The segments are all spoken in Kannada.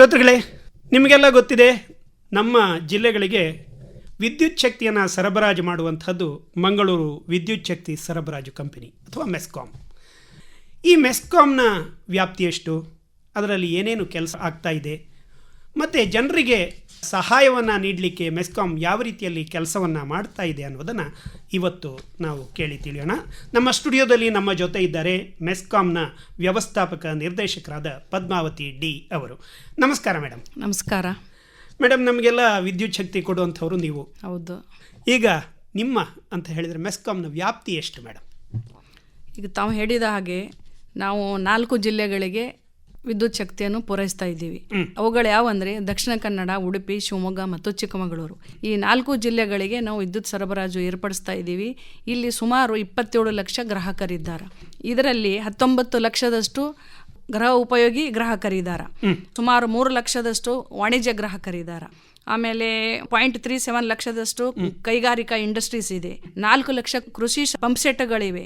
ಶ್ರೋತೃಗಳೇ, ನಿಮಗೆಲ್ಲ ಗೊತ್ತಿದೆ, ನಮ್ಮ ಜಿಲ್ಲೆಗಳಿಗೆ ವಿದ್ಯುತ್ ಶಕ್ತಿಯನ್ನು ಸರಬರಾಜು ಮಾಡುವಂಥದ್ದು ಮಂಗಳೂರು ವಿದ್ಯುತ್ ಶಕ್ತಿ ಸರಬರಾಜು ಕಂಪನಿ ಅಥವಾ ಮೆಸ್ಕಾಮ್ ಈ ಮೆಸ್ಕಾಮ್ನ ವ್ಯಾಪ್ತಿ ಎಷ್ಟು? ಅದರಲ್ಲಿ ಏನೇನು ಕೆಲಸ ಆಗ್ತಾ ಇದೆ? ಮತ್ತು ಜನರಿಗೆ ಸಹಾಯವನ್ನು ನೀಡಲಿಕ್ಕೆ ಮೆಸ್ಕಾಂ ಯಾವ ರೀತಿಯಲ್ಲಿ ಕೆಲಸವನ್ನು ಮಾಡ್ತಾ ಇದೆ ಅನ್ನೋದನ್ನು ಇವತ್ತು ನಾವು ಕೇಳಿ ತಿಳಿಯೋಣ. ನಮ್ಮ ಸ್ಟುಡಿಯೋದಲ್ಲಿ ನಮ್ಮ ಜೊತೆ ಇದ್ದಾರೆ ಮೆಸ್ಕಾಂನ ವ್ಯವಸ್ಥಾಪಕ ನಿರ್ದೇಶಕರಾದ ಪದ್ಮಾವತಿ ಡಿ ಅವರು. ನಮಸ್ಕಾರ ಮೇಡಮ್ ನಮಸ್ಕಾರ. ಮೇಡಮ್ ನಮಗೆಲ್ಲ ವಿದ್ಯುತ್ ಶಕ್ತಿ ಕೊಡುವಂಥವ್ರು ನೀವು. ಹೌದು. ಈಗ ನಿಮ್ಮ ಅಂತ ಹೇಳಿದರೆ ಮೆಸ್ಕಾಂನ ವ್ಯಾಪ್ತಿ ಎಷ್ಟು ಮೇಡಮ್ ಈಗ ತಾವು ಹೇಳಿದ ಹಾಗೆ ನಾವು ನಾಲ್ಕು ಜಿಲ್ಲೆಗಳಿಗೆ ವಿದ್ಯುತ್ ಶಕ್ತಿಯನ್ನು ಪೂರೈಸ್ತಾ ಇದ್ದೀವಿ. ಅವುಗಳು ಯಾವಂದ್ರೆ ದಕ್ಷಿಣ ಕನ್ನಡ ಉಡುಪಿ ಶಿವಮೊಗ್ಗ ಮತ್ತು ಚಿಕ್ಕಮಗಳೂರು. ಈ ನಾಲ್ಕು ಜಿಲ್ಲೆಗಳಿಗೆ ನಾವು ವಿದ್ಯುತ್ ಸರಬರಾಜು ಏರ್ಪಡಿಸ್ತಾ ಇದ್ದೀವಿ. ಇಲ್ಲಿ ಸುಮಾರು ಇಪ್ಪತ್ತೇಳು ಲಕ್ಷ ಗ್ರಾಹಕರಿದ್ದಾರೆ. ಇದರಲ್ಲಿ ಹತ್ತೊಂಬತ್ತು ಲಕ್ಷದಷ್ಟು ಗೃಹ ಉಪಯೋಗಿ ಗ್ರಾಹಕರಿದ್ದಾರೆ. ಸುಮಾರು ಮೂರು ಲಕ್ಷದಷ್ಟು ವಾಣಿಜ್ಯ ಗ್ರಾಹಕರಿದ್ದಾರೆ. ಆಮೇಲೆ ಪಾಯಿಂಟ್ ತ್ರೀ ಸೆವೆನ್ ಲಕ್ಷದಷ್ಟು ಕೈಗಾರಿಕಾ ಇಂಡಸ್ಟ್ರೀಸ್ ಇದೆ. ನಾಲ್ಕು ಲಕ್ಷ ಕೃಷಿ ಪಂಪ್ ಸೆಟ್ಗಳಿವೆ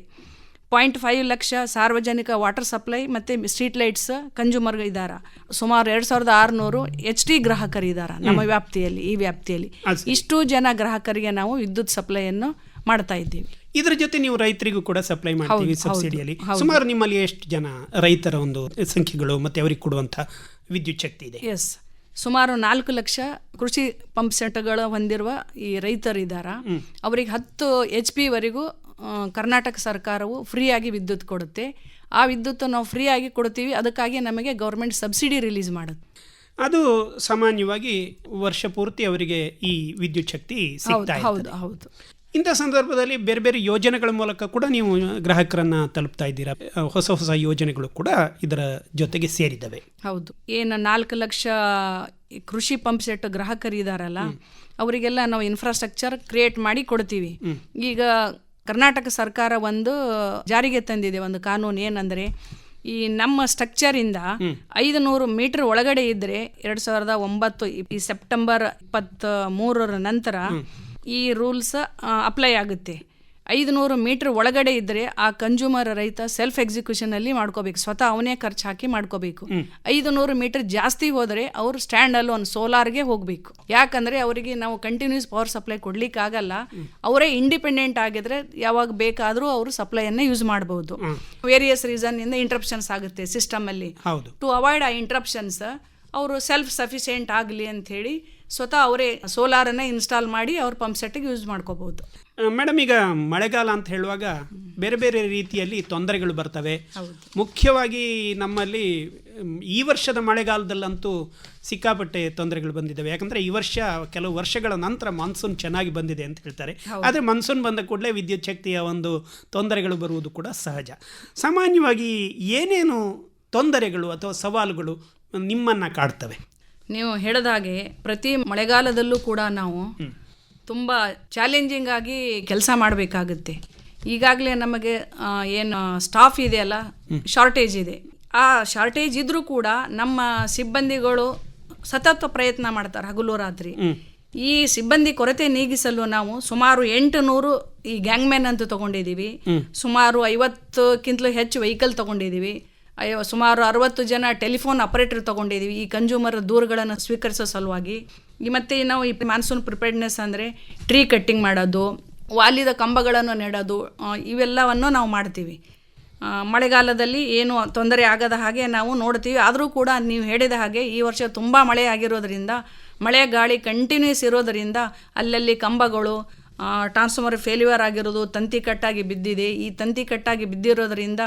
ಪಾಯಿಂಟ್ ಫೈವ್ ಲಕ್ಷ ಸಾರ್ವಜನಿಕ ವಾಟರ್ ಸಪ್ಲೈ ಮತ್ತು ಸ್ಟ್ರೀಟ್ ಲೈಟ್ಸ್ ಕನ್ಸ್ಯೂಮರ್ ಇದ್ದಾರೆ. ಸುಮಾರು ಎರಡು ಸಾವಿರದ ಆರುನೂರು ಎಚ್ ಟಿ ಗ್ರಾಹಕರಿದ್ದಾರೆ ನಮ್ಮ ವ್ಯಾಪ್ತಿಯಲ್ಲಿ ಈ ವ್ಯಾಪ್ತಿಯಲ್ಲಿ. ಇಷ್ಟು ಜನ ಗ್ರಾಹಕರಿಗೆ ನಾವು ವಿದ್ಯುತ್ ಸಪ್ಲೈಯನ್ನು ಮಾಡ್ತಾ ಇದ್ದೀವಿ. ಇದರ ಜೊತೆ ನೀವು ರೈತರಿಗೂ ಕೂಡ ಸಪ್ಲೈ ಮಾಡ್ತೀವಿ ಸಬ್ಸಿಡಿಯಲ್ಲಿ ಸುಮಾರು ನಿಮ್ಮಲ್ಲಿ ಎಷ್ಟು ಜನ ರೈತರ ಒಂದು ಸಂಖ್ಯೆಗಳು ಮತ್ತೆ ಅವರಿಗೆ ಕೊಡುವಂಥ ವಿದ್ಯುತ್ ಶಕ್ತಿ ಇದೆ? ಎಸ್ ಸುಮಾರು ನಾಲ್ಕು ಲಕ್ಷ ಕೃಷಿ ಪಂಪ್ ಸೆಟ್ಗಳು ಹೊಂದಿರುವ ಈ ರೈತರಿದ್ದಾರ. ಅವರಿಗೆ ಹತ್ತು ಎಚ್ ಪಿವರೆಗೂ ಕರ್ನಾಟಕ ಸರ್ಕಾರವು ಫ್ರೀಯಾಗಿ ವಿದ್ಯುತ್ ಕೊಡುತ್ತೆ. ಆ ವಿದ್ಯುತ್ ನಾವು ಫ್ರೀಯಾಗಿ ಕೊಡ್ತೀವಿ ಅದಕ್ಕಾಗಿ ನಮಗೆ ಗೌರ್ಮೆಂಟ್ ಸಬ್ಸಿಡಿ ರಿಲೀಸ್ ಮಾಡುತ್ತೆ. ಅದು ಸಾಮಾನ್ಯವಾಗಿ ವರ್ಷ ಪೂರ್ತಿ ಅವರಿಗೆ ಈ ವಿದ್ಯುತ್ ಶಕ್ತಿ ಹೌದು ಹೌದು ಇಂಥ ಸಂದರ್ಭದಲ್ಲಿ ಬೇರೆ ಬೇರೆ ಯೋಜನೆಗಳ ಮೂಲಕ ಕೂಡ ನೀವು ಗ್ರಾಹಕರನ್ನ ತಲುಪ್ತಾ ಇದ್ದೀರಾ? ಹೊಸ ಹೊಸ ಯೋಜನೆಗಳು ಕೂಡ ಇದರ ಜೊತೆಗೆ ಸೇರಿದ್ದಾವೆ. ಹೌದು. ಏನು ನಾಲ್ಕು ಲಕ್ಷ ಕೃಷಿ ಪಂಪ್ ಸೆಟ್ ಗ್ರಾಹಕರಿದಾರಲ್ಲ ಅವರಿಗೆಲ್ಲ ನಾವು ಇನ್ಫ್ರಾಸ್ಟ್ರಕ್ಚರ್ ಕ್ರಿಯೇಟ್ ಮಾಡಿ ಕೊಡ್ತೀವಿ. ಈಗ ಕರ್ನಾಟಕ ಸರ್ಕಾರ ಒಂದು ಜಾರಿಗೆ ತಂದಿದೆ ಒಂದು ಕಾನೂನು ಏನಂದ್ರೆ ಈ ನಮ್ಮ ಸ್ಟ್ರಕ್ಚರಿಂದ ಐದು ನೂರು ಮೀಟರ್ ಒಳಗಡೆ ಇದ್ರೆ ಎರಡ್ ಸಾವಿರದ ಒಂಬತ್ತು ಈ ಸೆಪ್ಟೆಂಬರ್ ಇಪ್ಪತ್ತ್ ಮೂರರ ನಂತರ ಈ ರೂಲ್ಸ್ ಅಪ್ಲೈ ಆಗುತ್ತೆ. ಐದು ನೂರು ಮೀಟರ್ ಒಳಗಡೆ ಇದ್ದರೆ ಆ ಕನ್ಸ್ಯೂಮರ್ ರೈತ ಸೆಲ್ಫ್ ಎಕ್ಸಿಕ್ಯೂಷನ್ ಅಲ್ಲಿ ಮಾಡ್ಕೋಬೇಕು. ಸ್ವತಃ ಅವನೇ ಖರ್ಚು ಹಾಕಿ ಮಾಡ್ಕೋಬೇಕು. ಐದು ನೂರು ಮೀಟರ್ ಜಾಸ್ತಿ ಹೋದರೆ ಅವರು ಸ್ಟ್ಯಾಂಡ್ ಅಲ್ಲಿ ಒಂದು ಸೋಲಾರ್ಗೆ ಹೋಗಬೇಕು. ಯಾಕಂದ್ರೆ ಅವರಿಗೆ ನಾವು ಕಂಟಿನ್ಯೂಸ್ ಪವರ್ ಸಪ್ಲೈ ಕೊಡ್ಲಿಕ್ಕೆ ಆಗಲ್ಲ. ಅವರೇ ಇಂಡಿಪೆಂಡೆಂಟ್ ಆಗಿದ್ರೆ ಯಾವಾಗ ಬೇಕಾದರೂ ಅವರು ಸಪ್ಲೈಯನ್ನೇ ಯೂಸ್ ಮಾಡಬಹುದು ವೇರಿಯಸ್ ರೀಸನ್ ಇಂದ ಇಂಟ್ರಪ್ಷನ್ಸ್ ಆಗುತ್ತೆ ಸಿಸ್ಟಮ್ ಅಲ್ಲಿ. ಹೌದು. ಟು ಅವಾಯ್ಡ್ ಆ ಇಂಟ್ರಪ್ಷನ್ಸ್ ಅವರು ಸೆಲ್ಫ್ ಸಫಿಷಿಯೆಂಟ್ ಆಗಲಿ ಅಂತ ಹೇಳಿ ಸ್ವತಃ ಅವರೇ ಸೋಲಾರನ್ನ ಇನ್ಸ್ಟಾಲ್ ಮಾಡಿ ಅವ್ರ ಪಂಪ್ ಸೆಟ್ಗೆ ಯೂಸ್ ಮಾಡ್ಕೋಬಹುದು. ಮೇಡಮ್ ಈಗ ಮಳೆಗಾಲ ಅಂತ ಹೇಳುವಾಗ ಬೇರೆ ಬೇರೆ ರೀತಿಯಲ್ಲಿ ತೊಂದರೆಗಳು ಬರ್ತವೆ. ಮುಖ್ಯವಾಗಿ ನಮ್ಮಲ್ಲಿ ಈ ವರ್ಷದ ಮಳೆಗಾಲದಲ್ಲಂತೂ ಸಿಕ್ಕಾಪಟ್ಟೆ ತೊಂದರೆಗಳು ಬಂದಿದ್ದಾವೆ. ಯಾಕಂದ್ರೆ ಈ ವರ್ಷ ಕೆಲವು ವರ್ಷಗಳ ನಂತರ ಮಾನ್ಸೂನ್ ಚೆನ್ನಾಗಿ ಬಂದಿದೆ ಅಂತ ಹೇಳ್ತಾರೆ. ಆದರೆ ಮಾನ್ಸೂನ್ ಬಂದ ಕೂಡಲೇ ವಿದ್ಯುತ್ ಶಕ್ತಿಯ ಒಂದು ತೊಂದರೆಗಳು ಬರುವುದು ಕೂಡ ಸಹಜ. ಸಾಮಾನ್ಯವಾಗಿ ಏನೇನು ತೊಂದರೆಗಳು ಅಥವಾ ಸವಾಲುಗಳು ನಿಮ್ಮನ್ನ ಕಾಡ್ತವೆ. ನೀವು ಹೇಳಿದ ಹಾಗೆ ಪ್ರತಿ ಮಳೆಗಾಲದಲ್ಲೂ ಕೂಡ ನಾವು ತುಂಬ ಚಾಲೆಂಜಿಂಗ್ ಆಗಿ ಕೆಲಸ ಮಾಡಬೇಕಾಗುತ್ತೆ. ಈಗಾಗಲೇ ನಮಗೆ ಏನು ಸ್ಟಾಫ್ ಇದೆಯಲ್ಲ ಶಾರ್ಟೇಜ್ ಇದೆ. ಆ ಶಾರ್ಟೇಜ್ ಇದ್ರೂ ಕೂಡ ನಮ್ಮ ಸಿಬ್ಬಂದಿಗಳು ಸತತ ಪ್ರಯತ್ನ ಮಾಡ್ತಾರೆ ಹಗಲು ರಾತ್ರಿ ಈ ಸಿಬ್ಬಂದಿ ಕೊರತೆ ನೀಗಿಸಲು ನಾವು ಸುಮಾರು ಎಂಟು ನೂರು ಈ ಗ್ಯಾಂಗ್ಮ್ಯಾನ್ ಅಂತ ತಗೊಂಡಿದ್ದೀವಿ. ಸುಮಾರು ಐವತ್ತಕ್ಕಿಂತಲೂ ಹೆಚ್ಚು ವೆಹಿಕಲ್ ತಗೊಂಡಿದ್ದೀವಿ. ಅಯ್ಯೋ, ಸುಮಾರು ಅರವತ್ತು ಜನ ಟೆಲಿಫೋನ್ ಆಪರೇಟರ್ ತಗೊಂಡಿದ್ದೀವಿ ಈ ಕನ್ಸ್ಯೂಮರ್ ದೂರುಗಳನ್ನು ಸ್ವೀಕರಿಸೋ ಸಲುವಾಗಿ. ಮತ್ತೆ ನಾವು ಈ ಮಾನ್ಸೂನ್ ಪ್ರಿಪೇರ್ಡ್ನೆಸ್ ಅಂದರೆ ಟ್ರೀ ಕಟ್ಟಿಂಗ್ ಮಾಡೋದು, ವಾಲಿದ ಕಂಬಗಳನ್ನು ನೆಡೋದು ಇವೆಲ್ಲವನ್ನು ನಾವು ಮಾಡ್ತೀವಿ. ಮಳೆಗಾಲದಲ್ಲಿ ಏನು ತೊಂದರೆ ಆಗದ ಹಾಗೆ ನಾವು ನೋಡ್ತೀವಿ. ಆದರೂ ಕೂಡ ನೀವು ಹೇಳಿದ ಹಾಗೆ ಈ ವರ್ಷ ತುಂಬ ಮಳೆ ಆಗಿರೋದ್ರಿಂದ, ಮಳೆ ಗಾಳಿ ಕಂಟಿನ್ಯೂಸ್ ಇರೋದರಿಂದ ಅಲ್ಲಲ್ಲಿ ಕಂಬಗಳು ಟ್ರಾನ್ಸ್ಫಾರ್ಮರ್ ಫೇಲ್ಯೂರ್ ಆಗಿರೋದು ತಂತಿ ಕಟ್ಟಾಗಿ ಬಿದ್ದಿದೆ. ಈ ತಂತಿ ಕಟ್ಟಾಗಿ ಬಿದ್ದಿರೋದ್ರಿಂದ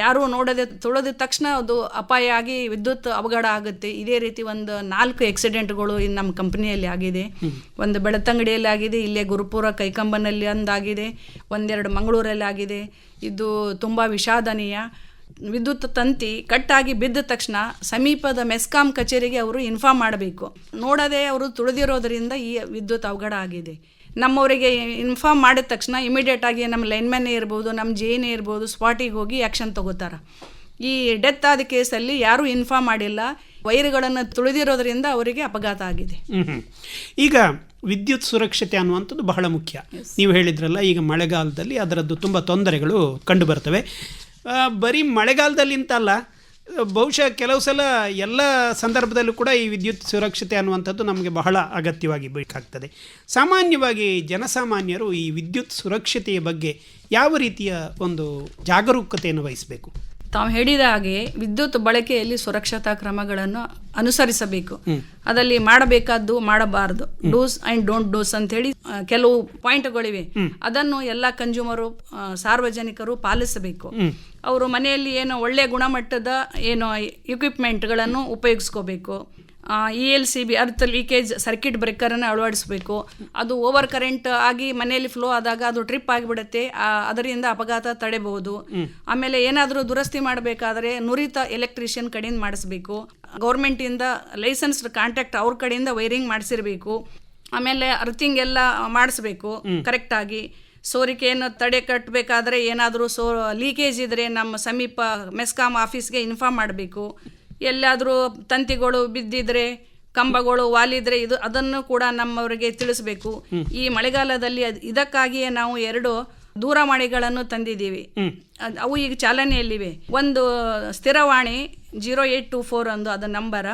ಯಾರು ನೋಡದೆ ತೊಳೆದ ತಕ್ಷಣ ಅದು ಅಪಾಯ ಆಗಿ ವಿದ್ಯುತ್ ಅವಘಡ ಆಗುತ್ತೆ. ಇದೇ ರೀತಿ ಒಂದು ನಾಲ್ಕು ಆಕ್ಸಿಡೆಂಟ್ಗಳು ಇನ್ನು ನಮ್ಮ ಕಂಪ್ನಿಯಲ್ಲಿ ಆಗಿದೆ. ಒಂದು ಬೆಳತಂಗಡಿಯಲ್ಲಿ ಆಗಿದೆ ಇಲ್ಲೇ ಗುರುಪುರ ಕೈಕಂಬನಲ್ಲಿ ಒಂದಾಗಿದೆ ಒಂದೆರಡು ಮಂಗಳೂರಲ್ಲಿ ಆಗಿದೆ. ಇದು ತುಂಬ ವಿಷಾದನೀಯ. ವಿದ್ಯುತ್ ತಂತಿ ಕಟ್ಟಾಗಿ ಬಿದ್ದ ತಕ್ಷಣ ಸಮೀಪದ ಮೆಸ್ಕಾಂ ಕಚೇರಿಗೆ ಅವರು ಇನ್ಫಾರ್ಮ್ ಮಾಡಬೇಕು. ನೋಡದೆ ಅವರು ತುಳಿದಿರೋದ್ರಿಂದ ಈ ವಿದ್ಯುತ್ ಅವಘಡ ಆಗಿದೆ. ನಮ್ಮವರಿಗೆ ಇನ್ಫಾರ್ಮ್ ಮಾಡಿದ ತಕ್ಷಣ ಇಮಿಡಿಯೇಟಾಗಿ ನಮ್ಮ ಲೈನ್ಮ್ಯಾನೇ ಇರ್ಬೋದು ನಮ್ಮ ಜೇನೇ ಇರ್ಬೋದು ಸ್ಪಾಟಿಗೆ ಹೋಗಿ ಆ್ಯಕ್ಷನ್ ತೊಗೋತಾರೆ. ಈ ಡೆತ್ ಆದ ಕೇಸಲ್ಲಿ ಯಾರೂ ಇನ್ಫಾರ್ಮ್ ಮಾಡಿಲ್ಲ ವೈರುಗಳನ್ನು ತುಳಿದಿರೋದ್ರಿಂದ ಅವರಿಗೆ ಅಪಘಾತ ಆಗಿದೆ. ಈಗ ವಿದ್ಯುತ್ ಸುರಕ್ಷತೆ ಅನ್ನುವಂಥದ್ದು ಬಹಳ ಮುಖ್ಯ. ನೀವು ಹೇಳಿದ್ರಲ್ಲ ಈಗ ಮಳೆಗಾಲದಲ್ಲಿ ಅದರದ್ದು ತುಂಬ ತೊಂದರೆಗಳು ಕಂಡುಬರ್ತವೆ ಬರೀ ಮಳೆಗಾಲದಲ್ಲಿ ಅಂತಲ್ಲ ಬಹುಶಃ ಕೆಲವು ಸಲ ಎಲ್ಲ ಸಂದರ್ಭದಲ್ಲೂ ಕೂಡ ಈ ವಿದ್ಯುತ್ ಸುರಕ್ಷತೆ ಅನ್ನುವಂಥದ್ದು ನಮಗೆ ಬಹಳ ಅಗತ್ಯವಾಗಿ ಬೇಕಾಗ್ತದೆ. ಸಾಮಾನ್ಯವಾಗಿ ಜನಸಾಮಾನ್ಯರು ಈ ವಿದ್ಯುತ್ ಸುರಕ್ಷತೆಯ ಬಗ್ಗೆ ಯಾವ ರೀತಿಯ ಒಂದು ಜಾಗರೂಕತೆಯನ್ನು ವಹಿಸಬೇಕು? ತಾವು ಹೇಳಿದ ಹಾಗೆ ವಿದ್ಯುತ್ ಬಳಕೆಯಲ್ಲಿ ಸುರಕ್ಷತಾ ಕ್ರಮಗಳನ್ನು ಅನುಸರಿಸಬೇಕು. ಅದರಲ್ಲಿ ಮಾಡಬೇಕಾದ್ದು ಮಾಡಬಾರದು. ಡೂಸ್ ಅಂಡ್ ಡೋಂಟ್ ಡೂಸ್ ಅಂತ ಹೇಳಿ ಕೆಲವು ಪಾಯಿಂಟ್ಗಳಿವೆ. ಅದನ್ನು ಎಲ್ಲ ಕನ್ಸ್ಯೂಮರು ಸಾರ್ವಜನಿಕರು ಪಾಲಿಸಬೇಕು. ಅವರು ಮನೆಯಲ್ಲಿ ಏನೋ ಒಳ್ಳೆಯ ಗುಣಮಟ್ಟದ ಏನು ಇಕ್ವಿಪ್ಮೆಂಟ್ಗಳನ್ನು ಉಪಯೋಗಿಸ್ಕೋಬೇಕು. E L C B earth leakage circuit ಬ್ರೇಕರನ್ನು ಅಳವಡಿಸಬೇಕು. ಅದು ಓವರ್ ಕರೆಂಟ್ ಆಗಿ ಮನೆಯಲ್ಲಿ ಫ್ಲೋ ಆದಾಗ ಅದು ಟ್ರಿಪ್ ಆಗಿಬಿಡುತ್ತೆ. ಅದರಿಂದ ಅಪಘಾತ ತಡೆಬಹುದು. ಆಮೇಲೆ ಏನಾದರೂ ದುರಸ್ತಿ ಮಾಡಬೇಕಾದ್ರೆ ನುರಿತ ಎಲೆಕ್ಟ್ರಿಷಿಯನ್ ಕಡೆಯಿಂದ ಮಾಡಿಸ್ಬೇಕು. ಗೌರ್ಮೆಂಟಿಂದ ಲೈಸೆನ್ಸ್ಡ್ ಕಾಂಟ್ಯಾಕ್ಟ್ ಅವ್ರ ಕಡೆಯಿಂದ ವೈರಿಂಗ್ ಮಾಡಿಸಿರ್ಬೇಕು. ಆಮೇಲೆ ಅರ್ಥಿಂಗ್ ಎಲ್ಲ ಮಾಡಿಸ್ಬೇಕು ಕರೆಕ್ಟಾಗಿ ಸೋರಿಕೆಯನ್ನು ತಡೆ ಕಟ್ಟಬೇಕಾದ್ರೆ ಏನಾದರೂ ಸೋ ಲೀಕೇಜ್ ಇದ್ರೆ ನಮ್ಮ ಸಮೀಪ ಮೆಸ್ಕಾಂ ಆಫೀಸ್ಗೆ ಇನ್ಫಾರ್ಮ್ ಮಾಡಬೇಕು. ಎಲ್ಲಾದರೂ ತಂತಿಗಳು ಬಿದ್ದಿದ್ರೆ ಕಂಬಗಳು ವಾಲಿದ್ರೆ ಇದು ಅದನ್ನು ಕೂಡ ನಮ್ಮವರಿಗೆ ತಿಳಿಸಬೇಕು. ಈ ಮಳೆಗಾಲದಲ್ಲಿ ಇದಕ್ಕಾಗಿಯೇ ನಾವು ಎರಡು ದೂರವಾಣಿಗಳನ್ನು ತಂದಿದ್ದೀವಿ. ಅದ್- ಅವು ಈಗ ಚಾಲನೆಯಲ್ಲಿವೆ. ಒಂದು ಸ್ಥಿರವಾಣಿ ಜೀರೋ ಏಟ್ ಟು ಫೋರ್ ಒಂದು ಅದು number